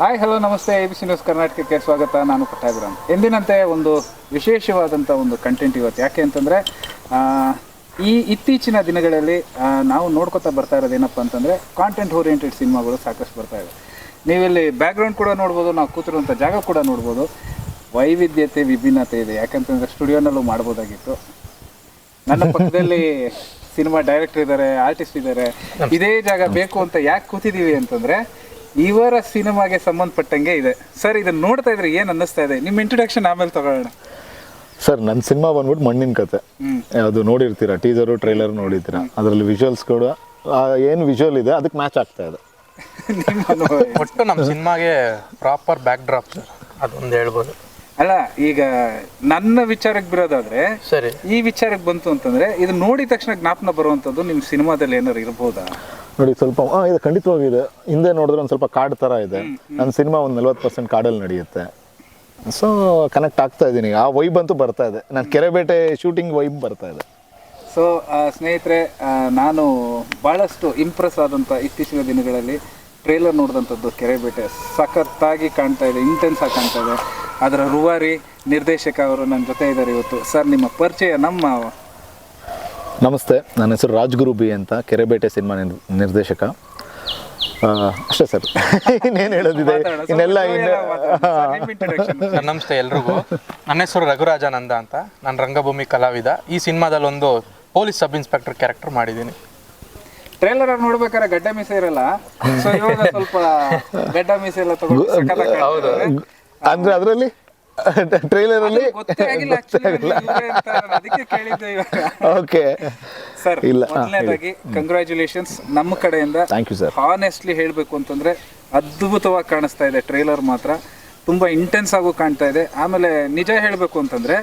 Hi hello ನಮಸ್ತೆ. A B C news ಕರ್ನಾಟಕಕ್ಕೆ ಸ್ವಾಗತ. ನಾನು ಪಟ್ಟಾಭಿರಾಮ್ ಎಂದಿನಂತೆ ಒಂದು ವಿಶೇಷವಾದಂಥ ಒಂದು ಕಂಟೆಂಟ್ ಇವತ್ತು. ಯಾಕೆ ಅಂತಂದರೆ ಈ ಇತ್ತೀಚಿನ ದಿನಗಳಲ್ಲಿ ನಾವು ನೋಡ್ಕೊತಾ ಬರ್ತಾ ಇರೋದು ಏನಪ್ಪ ಅಂತಂದರೆ ಕಾಂಟೆಂಟ್ ಓರಿಯೆಂಟೆಡ್ ಸಿನಿಮಾಗಳು ಸಾಕಷ್ಟು ಬರ್ತಾ ಇದೆ ನೀವಿಲ್ಲಿ ಬ್ಯಾಕ್ಗ್ರೌಂಡ್ ಕೂಡ ನೋಡ್ಬೋದು ನಾವು ಕೂತಿರುವಂಥ ಜಾಗ ಕೂಡ ನೋಡ್ಬೋದು. ವೈವಿಧ್ಯತೆ ವಿಭಿನ್ನತೆ ಇದೆ. ಯಾಕಂತಂದರೆ ಸ್ಟುಡಿಯೋನಲ್ಲೂ ಮಾಡ್ಬೋದಾಗಿತ್ತು. ನನ್ನ ಪಕ್ಕದಲ್ಲಿ ಸಿನಿಮಾ ಡೈರೆಕ್ಟರ್ ಇದ್ದಾರೆ ಆರ್ಟಿಸ್ಟ್ ಇದ್ದಾರೆ. ಇದೇ ಜಾಗ ಬೇಕು ಅಂತ ಯಾಕೆ ಕೂತಿದ್ದೀವಿ ಅಂತಂದ್ರೆ ಇವರ ಸಿನಿಮಾಗೆ ಸಂಬಂಧಪಟ್ಟಂಗೆ ಇದೆ. ಸರ್ ಇದನ್ನ ನೋಡ್ತಾ ಇದ್ರೆ ಏನ್ ಅನ್ನಿಸ್ತಾ ಇದೆ? ನಿಮ್ಮ ಇಂಟ್ರೊಡಕ್ಷನ್ ಆಮೇಲೆ ತಗೊಳ್ಳೋಣ. ಸರ್ ನನ್ನ ಸಿನಿಮಾ ಬಂದ್ಬಿಟ್ಟು ಮಣ್ಣಿನ ಕತೆ. ಅದು ನೋಡಿರ್ತೀರಾ? ಟೀಸರು ಟ್ರೈಲರ್ ನೋಡಿರ್ತೀರಾ? ಅದರಲ್ಲಿ ವಿಜುವಲ್ಸ್ ಕೂಡ ಏನು ವಿಜುವಲ್ ಇದೆ ಅದಕ್ಕೆ ಮ್ಯಾಚ್ ಆಗ್ತಾ ಇದೆ. ಒಟ್ಟು ನಮ್ಮ ಸಿನಿಮಾಗೆ ಪ್ರಾಪರ್ ಬ್ಯಾಕ್ ಡ್ರಾಪ್ ಸರ್. ಅದೊಂದು ಹೇಳ್ಬೋದು. ಅಲ್ಲ ಈಗ ನನ್ನ ವಿಚಾರಕ್ಕೆ ಬಿರೋದಾದ್ರೆ ಸರಿ. ಈ ವಿಚಾರಕ್ಕೆ ಬಂತು ಅಂತಂದ್ರೆ ಇದು ನೋಡಿದ ತಕ್ಷಣ ಜ್ಞಾಪನ ಬರುವಂತದ್ದು ನಿಮ್ಮ ಸಿನಿಮಾದಲ್ಲಿ ಏನಾರು ಇರ್ಬೋದಾ? ನೋಡಿ ಸ್ವಲ್ಪ ಹಾಂ ಇದು ಖಂಡಿತವಾಗಿದೆ ಹಿಂದೆ ನೋಡಿದ್ರೆ ಒಂದು ಸ್ವಲ್ಪ ಕಾಡು ಥರ ಇದೆ. ನನ್ನ ಸಿನಿಮಾ ಒಂದು ನಲ್ವತ್ತು ಪರ್ಸೆಂಟ್ ಕಾಡಲ್ಲಿ ನಡೆಯುತ್ತೆ. ಸೊ ಕನೆಕ್ಟ್ ಆಗ್ತಾ ಇದ್ದೀನಿ. ಆ ವೈಬ್ ಅಂತೂ ಬರ್ತಾ ಇದೆ. ನಾನು ಕೆರೆಬೇಟೆ ಶೂಟಿಂಗ್ ವೈಬ್ ಬರ್ತಾ ಇದೆ. ಸೊ ಸ್ನೇಹಿತರೆ ನಾನು ಭಾಳಷ್ಟು ಇಂಪ್ರೆಸ್ ಆದಂಥ ಇತ್ತೀಚಿನ ದಿನಗಳಲ್ಲಿ ಟ್ರೇಲರ್ ನೋಡಿದಂಥದ್ದು ಕೆರೆಬೇಟೆ ಸಖತ್ತಾಗಿ ಕಾಣ್ತಾ ಇದೆ ಇಂಟೆನ್ಸ್ ಆಗಿ ಕಾಣ್ತಾ ಇದೆ. ಅದರ ರೂವಾರಿ ನಿರ್ದೇಶಕ ಅವರು ನನ್ನ ಜೊತೆ ಇದ್ದಾರೆ ಇವತ್ತು. ಸರ್ ನಿಮ್ಮ ಪರಿಚಯ ನಮ್ಮ ನಮಸ್ತೆ ನನ್ನ ಹೆಸರು ರಾಜ್ಗುರು ಬಿ ಅಂತ ಕೆರೆಬೇಟೆ ಸಿನಿಮಾ ನಿರ್- ನಿರ್ದೇಶಕ. ಅಷ್ಟೇ ಸರ್. ಇನ್ನೇನು ಹೇಳೋದಿದೆ? ಇನ್ನೆಲ್ಲ ನಮಸ್ತೆ ಎಲ್ರಿಗೂ. ನನ್ನ ಹೆಸರು ರಘುರಾಜಾನಂದ ಅಂತ. ನಾನು ರಂಗಭೂಮಿ ಕಲಾವಿದ. ಈ ಸಿನಿಮಾದಲ್ಲಿ ಒಂದು ಪೊಲೀಸ್ ಸಬ್ ಇನ್ಸ್ಪೆಕ್ಟರ್ ಕ್ಯಾರೆಕ್ಟರ್ ಮಾಡಿದ್ದೀನಿ. ಟ್ರೇಲರ್ ನೋಡ್ಬೇಕಾದ್ರೆ ಗಡ್ಡ ಮೀಸೆ ಇರಲ್ಲ. ಸೊ ಇವಾಗ ಸ್ವಲ್ಪ ಗಡ್ಡ ಮೀಸೆ ಎಲ್ಲ ತಗೊಂಡು. ಅಂದ್ರೆ ಅದರಲ್ಲಿ? ಟ್ರೈಲರ್ ಅಲ್ಲಿ ಗೊತ್ತೇ ಆಗಿಲ್ಲ ಅದಕ್ಕೆ ಕೇಳಿದ್ದೆ ಓಕೆ ಸರ್ ಇಲ್ಲ, ಮೊದಲನೇದಾಗಿ ಕಂಗ್ರ್ಯಾಚುಲೇಷನ್ಸ್ ನಮ್ಮ ಕಡೆಯಿಂದ. ಥ್ಯಾಂಕ್ ಯು ಸರ್ ಹಾನೆಸ್ಟ್ಲಿ ಹೇಳಬೇಕು ಅಂತಂದ್ರೆ ಅದ್ಭುತವಾಗಿ ಕಾಣಿಸ್ತಾ ಇದೆ ಟ್ರೈಲರ್ ಮಾತ್ರ. ತುಂಬಾ ಇಂಟೆನ್ಸ್ ಆಗು ಕಾಣ್ತಾ ಇದೆ. ಆಮೇಲೆ ನಿಜ ಹೇಳಬೇಕು ಅಂತಂದ್ರೆ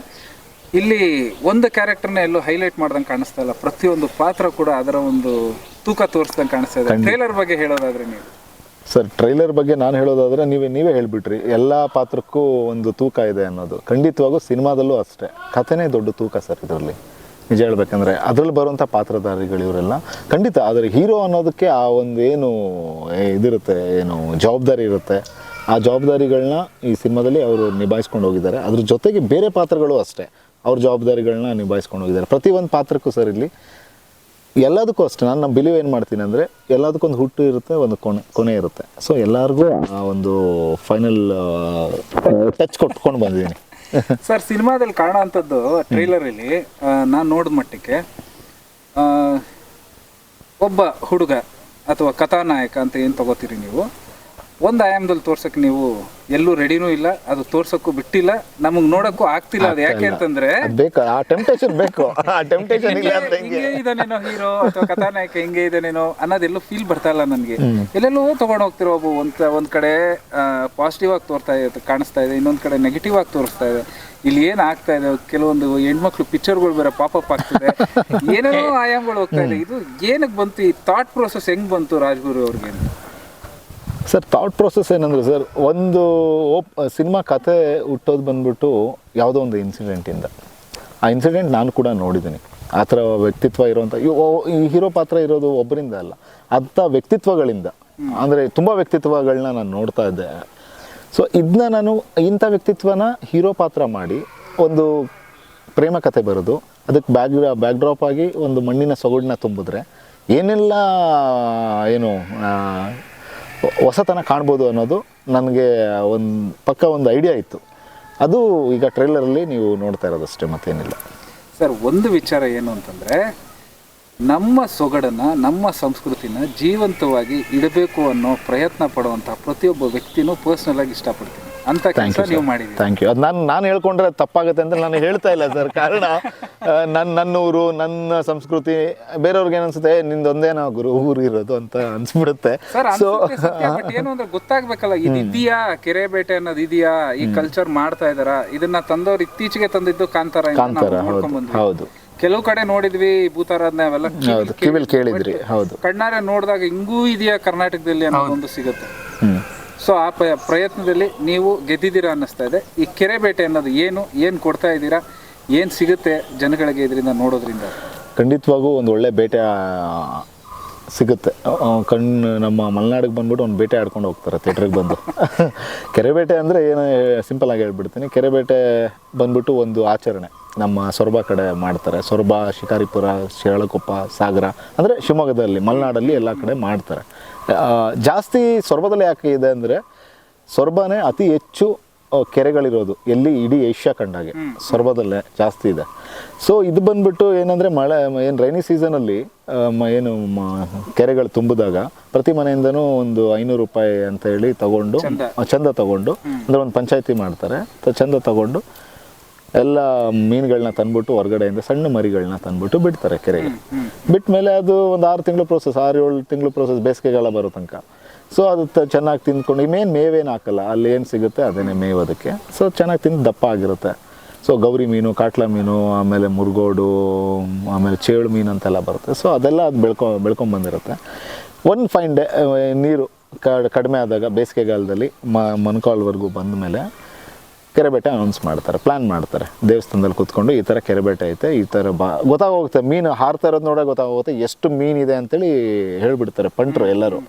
ಇಲ್ಲಿ ಒಂದು ಕ್ಯಾರೆಕ್ಟರ್ನ ಎಲ್ಲೂ ಹೈಲೈಟ್ ಮಾಡ್ದಂಗೆ ಕಾಣಿಸ್ತಾ ಇಲ್ಲ. ಪ್ರತಿಯೊಂದು ಪಾತ್ರ ಕೂಡ ಅದರ ಒಂದು ತೂಕ ತೋರಿಸ್ದಂಗೆ ಕಾಣಿಸ್ತಾ ಇದೆ. ಟ್ರೈಲರ್ ಬಗ್ಗೆ ಹೇಳೋದಾದ್ರೆ ನೀವು. ಸರ್ ಟ್ರೈಲರ್ ಬಗ್ಗೆ ನಾನು ಹೇಳೋದಾದರೆ ನೀವೇ ನೀವೇ ಹೇಳ್ಬಿಟ್ರಿ. ಎಲ್ಲ ಪಾತ್ರಕ್ಕೂ ಒಂದು ತೂಕ ಇದೆ ಅನ್ನೋದು. ಖಂಡಿತವಾಗೂ ಸಿನಿಮಾದಲ್ಲೂ ಅಷ್ಟೇ. ಕಥೆನೇ ದೊಡ್ಡ ತೂಕ ಸರ್ ಇದರಲ್ಲಿ. ನಿಜ ಹೇಳ್ಬೇಕಂದ್ರೆ ಅದ್ರಲ್ಲಿ ಬರುವಂಥ ಪಾತ್ರಧಾರಿಗಳು ಇವರೆಲ್ಲ. ಖಂಡಿತ, ಆದರೆ ಹೀರೋ ಅನ್ನೋದಕ್ಕೆ ಆ ಒಂದು ಏನು ಇದಿರುತ್ತೆ, ಏನು, ಜವಾಬ್ದಾರಿ ಇರುತ್ತೆ. ಆ ಜವಾಬ್ದಾರಿಗಳನ್ನ ಈ ಸಿನಿಮಾದಲ್ಲಿ ಅವರು ನಿಭಾಯಿಸ್ಕೊಂಡು ಹೋಗಿದ್ದಾರೆ. ಅದ್ರ ಜೊತೆಗೆ ಬೇರೆ ಪಾತ್ರಗಳು ಅಷ್ಟೇ. ಅವ್ರ ಜವಾಬ್ದಾರಿಗಳನ್ನ ನಿಭಾಯಿಸ್ಕೊಂಡು ಹೋಗಿದ್ದಾರೆ. ಪ್ರತಿಯೊಂದು ಪಾತ್ರಕ್ಕೂ ಸರ್ ಇಲ್ಲಿ ಎಲ್ಲದಕ್ಕೂ ಅಷ್ಟೇ ನಾನು ನಮ್ಮ ಬಿಲೀವ್ ಏನು ಮಾಡ್ತೀನಿ ಅಂದರೆ ಎಲ್ಲದಕ್ಕೊಂದು ಹುಟ್ಟು ಇರುತ್ತೆ, ಒಂದು ಕೊನೆ ಕೊನೆ ಇರುತ್ತೆ. ಸೊ ಎಲ್ಲರಿಗೂ ಆ ಒಂದು ಫೈನಲ್ ಟಚ್ ಕೊಟ್ಕೊಂಡು ಬಂದಿದ್ದೀನಿ. ಸರ್ ಸಿನಿಮಾದಲ್ಲಿ ಕಾಣೋ ಅಂಥದ್ದು ಟ್ರೈಲರಲ್ಲಿ ನಾನು ನೋಡಿದ ಮಟ್ಟಕ್ಕೆ ಒಬ್ಬ ಹುಡುಗ ಅಥವಾ ಕಥಾನಾಯಕ ಅಂತ ಏನು ತಗೋತೀರಿ ನೀವು? ಒಂದು ಆಯಾಮದಲ್ಲಿ ತೋರ್ಸಕ್ಕೆ ನೀವು ಎಲ್ಲೂ ರೆಡಿನೂ ಇಲ್ಲ ಅದು ತೋರ್ಸಕ್ಕೂ ಬಿಟ್ಟಿಲ್ಲ. ನಮಗೆ ನೋಡಕ್ಕೂ ಆಗ್ತಿಲ್ಲ ಅದು ಯಾಕೆ ಅಂತಂದ್ರೆ ಬೇಕು ಆ ಟೆಂಪ್ಟೇಷನ್ ಬೇಕು. ಆ ಟೆಂಪ್ಟೇಷನ್ ಇಲ್ಲ ಅಂತ ಹೆಂಗೆ? ಹೀರೋ ಅಥವಾ ಕಥಾನಾಯಕ ಹಿಂಗೆ ಇದಾನೇನೋ ಅನ್ನೋದೆಲ್ಲೂ ಫೀಲ್ ಬರ್ತಾ ಇಲ್ಲ ನನಗೆ. ಎಲ್ಲೆಲ್ಲೋ ತಗೊಂಡು ಹೋಗ್ತಿರೋ ಒಬ್ಬ ಒಂದ್ ಒಂದ್ ಕಡೆ ಪಾಸಿಟಿವ್ ಆಗಿ ತೋರ್ತಾ ಇದೆ ಕಾಣಿಸ್ತಾ ಇದೆ ಇನ್ನೊಂದ್ ಕಡೆ ನೆಗೆಟಿವ್ ಆಗಿ ತೋರಿಸ್ತಾ ಇದೆ. ಇಲ್ಲಿ ಏನ್ ಆಗ್ತಾ ಇದೆ? ಕೆಲವೊಂದು ಹೆಣ್ಮಕ್ಳು ಪಿಕ್ಚರ್ಗಳು ಬೇರೆ ಪಾಪಪ್ ಆಗ್ತಿದೆ. ಏನೇನೋ ಆಯಾಮಗಳು ಹೋಗ್ತಾ ಇದೆ. ಇದು ಏನಕ್ಕೆ ಬಂತು? ಈ ಥಾಟ್ ಪ್ರೋಸೆಸ್ ಹೆಂಗ್ ಬಂತು ರಾಜ್ಗುರು ಅವ್ರಿಗೆ? ಸರ್ ಥಾಟ್ ಪ್ರೊಸೆಸ್ ಏನಂದ್ರೆ ಸರ್, ಒಂದು ಓಪ್ ಸಿನಿಮಾ ಕತೆ ಹುಟ್ಟೋದು ಬಂದ್ಬಿಟ್ಟು ಯಾವುದೋ ಒಂದು ಇನ್ಸಿಡೆಂಟಿಂದ ಆ ಇನ್ಸಿಡೆಂಟ್ ನಾನು ಕೂಡ ನೋಡಿದ್ದೀನಿ. ಆ ಥರ ವ್ಯಕ್ತಿತ್ವ ಇರುವಂಥ ಈ ಹೀರೋ ಪಾತ್ರ ಇರೋದು ಒಬ್ಬರಿಂದ ಅಲ್ಲ. ಅಂಥ ವ್ಯಕ್ತಿತ್ವಗಳಿಂದ. ಅಂದರೆ ತುಂಬ ವ್ಯಕ್ತಿತ್ವಗಳನ್ನ ನಾನು ನೋಡ್ತಾ ಇದ್ದೆ. ಸೊ ಇದನ್ನ ನಾನು ಇಂಥ ವ್ಯಕ್ತಿತ್ವನ ಹೀರೋ ಪಾತ್ರ ಮಾಡಿ ಒಂದು ಪ್ರೇಮ ಕತೆ ಬರೋದು, ಅದಕ್ಕೆ ಬ್ಯಾಕ್ ಬ್ಯಾಕ್ ಡ್ರಾಪ್ ಆಗಿ ಒಂದು ಮಣ್ಣಿನ ಸೊಗಡನ್ನ ತುಂಬಿದ್ರೆ, ಏನೆಲ್ಲ, ಏನು ಹೊಸತನ ಕಾಣ್ಬೋದು ಅನ್ನೋದು ನನಗೆ ಒಂದು ಪಕ್ಕ ಒಂದು ಐಡಿಯಾ ಇತ್ತು. ಅದು ಈಗ ಟ್ರೈಲರಲ್ಲಿ ನೀವು ನೋಡ್ತಾ ಇರೋದು ಅಷ್ಟೇ ಮತ್ತೇನಿಲ್ಲ. ಸರ್, ಒಂದು ವಿಚಾರ ಏನು ಅಂತಂದರೆ, ನಮ್ಮ ಸೊಗಡನ್ನು, ನಮ್ಮ ಸಂಸ್ಕೃತಿನ ಜೀವಂತವಾಗಿ ಇಡಬೇಕು ಅನ್ನೋ ಪ್ರಯತ್ನ ಪಡುವಂಥ ಪ್ರತಿಯೊಬ್ಬ ವ್ಯಕ್ತಿನೂ ಪರ್ಸನಲ್ ಆಗಿ ಇಷ್ಟಪಡ್ತೀನಿ. ಅಂತ ನೀವು ಥ್ಯಾಂಕ್ ಯು ಅದು ನಾನು ನಾನು ಹೇಳ್ಕೊಂಡ್ರೆ ತಪ್ಪಾಗುತ್ತೆ ಅಂತ ನಾನು ಹೇಳ್ತಾ ಇಲ್ಲ ಸರ್ ಕಾರಣ ನನ್ನ ನನ್ನ ಊರು ನನ್ನ ಸಂಸ್ಕೃತಿ ಬೇರೆಯವ್ರಿಗೆ ಏನನ್ಸುತ್ತೆ ನಿಂದೊಂದೇ ನಿಂದೊಂದೇನೋ ಗುರು ಊರು ಇರೋದು ಅಂತ ಅನ್ಸ್ಬಿಡುತ್ತೆ. ಸೊ ಬಟ್ ಏನು ಅಂದ್ರೆ ಗೊತ್ತಾಗ್ಬೇಕಲ್ಲ ಇದು ಇದೆಯಾ ಕೆರೆಬೇಟೆ ಅನ್ನೋದು ಇದೆಯಾ ಈ ಕಲ್ಚರ್ ಮಾಡ್ತಾ ಇದಾರ ಇದನ್ನ ತಂದವ್ರು ಇತ್ತೀಚೆಗೆ ತಂದಿದ್ದು ಕಾಂತಾರ ಕಾಂತಾರ ಹೌದು ಹೌದು. ಕೆಲವು ಕಡೆ ನೋಡಿದ್ವಿ ಭೂತಾರಾಧನೆ ಅವೆಲ್ಲ ಕಿವಿಲ್ ಕೇಳಿದ್ರಿ ಹೌದು. ಕಣ್ಣಾರೆ ನೋಡಿದಾಗ ಹಿಂಗೂ ಇದೆಯಾ ಕರ್ನಾಟಕದಲ್ಲಿ ಅನ್ನೋದೊಂದು ಸಿಗುತ್ತೆ. ಹ್ಮ್. ಸೊ ಆ ಪ್ರಯತ್ನದಲ್ಲಿ ನೀವು ಗೆದ್ದಿದ್ದೀರಾ ಅನ್ನಿಸ್ತಾ ಇದೆ. ಈ ಕೆರೆಬೇಟೆ ಅನ್ನೋದು ಏನು ಏನು ಕೊಡ್ತಾ ಇದ್ದೀರಾ, ಏನು ಸಿಗುತ್ತೆ ಜನಗಳಿಗೆ ಇದರಿಂದ ನೋಡೋದ್ರಿಂದ? ಖಂಡಿತವಾಗೂ ಒಂದು ಒಳ್ಳೆ ಬೇಟೆ ಸಿಗುತ್ತೆ. ಕಣ್ಣು ನಮ್ಮ ಮಲೆನಾಡಿಗೆ ಬಂದ್ಬಿಟ್ಟು ಒಂದು ಬೇಟೆ ಆಡ್ಕೊಂಡು ಹೋಗ್ತಾರೆ, ಥಿಯೇಟ್ರಿಗೆ ಬಂದು. ಕೆರೆಬೇಟೆ ಅಂದರೆ ಏನು, ಸಿಂಪಲ್ ಆಗಿ ಹೇಳ್ಬಿಡ್ತೀನಿ. ಕೆರೆಬೇಟೆ ಬಂದ್ಬಿಟ್ಟು ಒಂದು ಆಚರಣೆ. ನಮ್ಮ ಸೊರಬ ಕಡೆ ಮಾಡ್ತಾರೆ. ಸೊರಬ, ಶಿಕಾರಿಪುರ, ಶಿರಾಳಕೊಪ್ಪ, ಸಾಗರ, ಅಂದರೆ ಶಿವಮೊಗ್ಗದಲ್ಲಿ, ಮಲೆನಾಡಲ್ಲಿ ಎಲ್ಲ ಕಡೆ ಮಾಡ್ತಾರೆ. ಜಾಸ್ತಿ ಸೊರಬದಲ್ಲಿ ಯಾಕೆ ಇದೆ ಅಂದರೆ ಸೊರಬನೇ ಅತಿ ಹೆಚ್ಚು ಕೆರೆಗಳಿರೋದು. ಎಲ್ಲಿ? ಇಡೀ ಏಷ್ಯಾ ಕಂಡಾಗೆ. ಸೊರಬದಲ್ಲೇ ಜಾಸ್ತಿ ಇದೆ. ಸೊ ಇದು ಬಂದ್ಬಿಟ್ಟು ಏನಂದರೆ ಮಳೆ ಏನು ರೈನಿ ಸೀಸನಲ್ಲಿ ಏನು ಕೆರೆಗಳು ತುಂಬಿದಾಗ ಪ್ರತಿ ಮನೆಯಿಂದನೂ ಒಂದು ಐನೂರು ರೂಪಾಯಿ ಅಂತ ಹೇಳಿ ತಗೊಂಡು ಚಂದ. ತಗೊಂಡು ಅಂದರೆ ಒಂದು ಪಂಚಾಯತಿ ಮಾಡ್ತಾರೆ. ಚಂದ ತಗೊಂಡು ಎಲ್ಲ ಮೀನುಗಳನ್ನ ತಂದ್ಬಿಟ್ಟು ಹೊರಗಡೆಯಿಂದ ಸಣ್ಣ ಮರಿಗಳನ್ನ ತಂದ್ಬಿಟ್ಟು ಬಿಡ್ತಾರೆ ಕೆರೆಗೆ. ಬಿಟ್ಟ ಮೇಲೆ ಅದು ಒಂದು ಆರು ತಿಂಗಳು ಪ್ರೋಸೆಸ್ ಆರು ಏಳು ತಿಂಗಳು ಪ್ರೋಸೆಸ್ ಬೇಸಿಗೆಗಾಲ ಬರೋ ತನಕ. ಸೊ ಅದು ಚೆನ್ನಾಗಿ ತಿಂದ್ಕೊಂಡು ಮೇನ್ ಮೇವೇನು ಹಾಕಲ್ಲ ಅಲ್ಲಿ ಏನು ಸಿಗುತ್ತೆ ಅದೇನೇ ಮೇವು ಅದಕ್ಕೆ ಸೊ ಚೆನ್ನಾಗಿ ತಿಂದು ದಪ್ಪ ಆಗಿರುತ್ತೆ. ಸೊ ಗೌರಿ ಮೀನು ಕಾಟ್ಲ ಮೀನು ಆಮೇಲೆ ಮುರುಗೋಡು ಆಮೇಲೆ ಚೇಳು ಮೀನು ಅಂತೆಲ್ಲ ಬರುತ್ತೆ. ಸೊ ಅದೆಲ್ಲ ಅದು ಬೆಳ್ಕೊ ಬೆಳ್ಕೊಂಬಂದಿರುತ್ತೆ ಒನ್ ಫೈನ್ ಡೇ ನೀರು ಕಡಿಮೆ ಆದಾಗ ಬೇಸಿಗೆಗಾಲದಲ್ಲಿ ಮ ಮೊಣಕಾಲ್ವರೆಗೂ ಬಂದ ಮೇಲೆ ಕೆರೆಬೇಟೆ ಅನೌನ್ಸ್ ಮಾಡ್ತಾರೆ ಪ್ಲ್ಯಾನ್ ಮಾಡ್ತಾರೆ. ದೇವಸ್ಥಾನದಲ್ಲಿ ಕೂತ್ಕೊಂಡು ಈ ಥರ ಕೆರೆಬೇಟೆ ಐತೆ, ಈ ಥರ ಬಾ, ಗೊತ್ತಾಗೋಗುತ್ತೆ, ಮೀನು ಹಾರ್ತಾ ಇರೋದು ನೋಡೋ ಗೊತ್ತಾಗೋಗುತ್ತೆ, ಎಷ್ಟು ಮೀನಿದೆ ಅಂತೇಳಿ ಹೇಳ್ಬಿಡ್ತಾರೆ ಪಂಟ್ರು ಎಲ್ಲರೂ.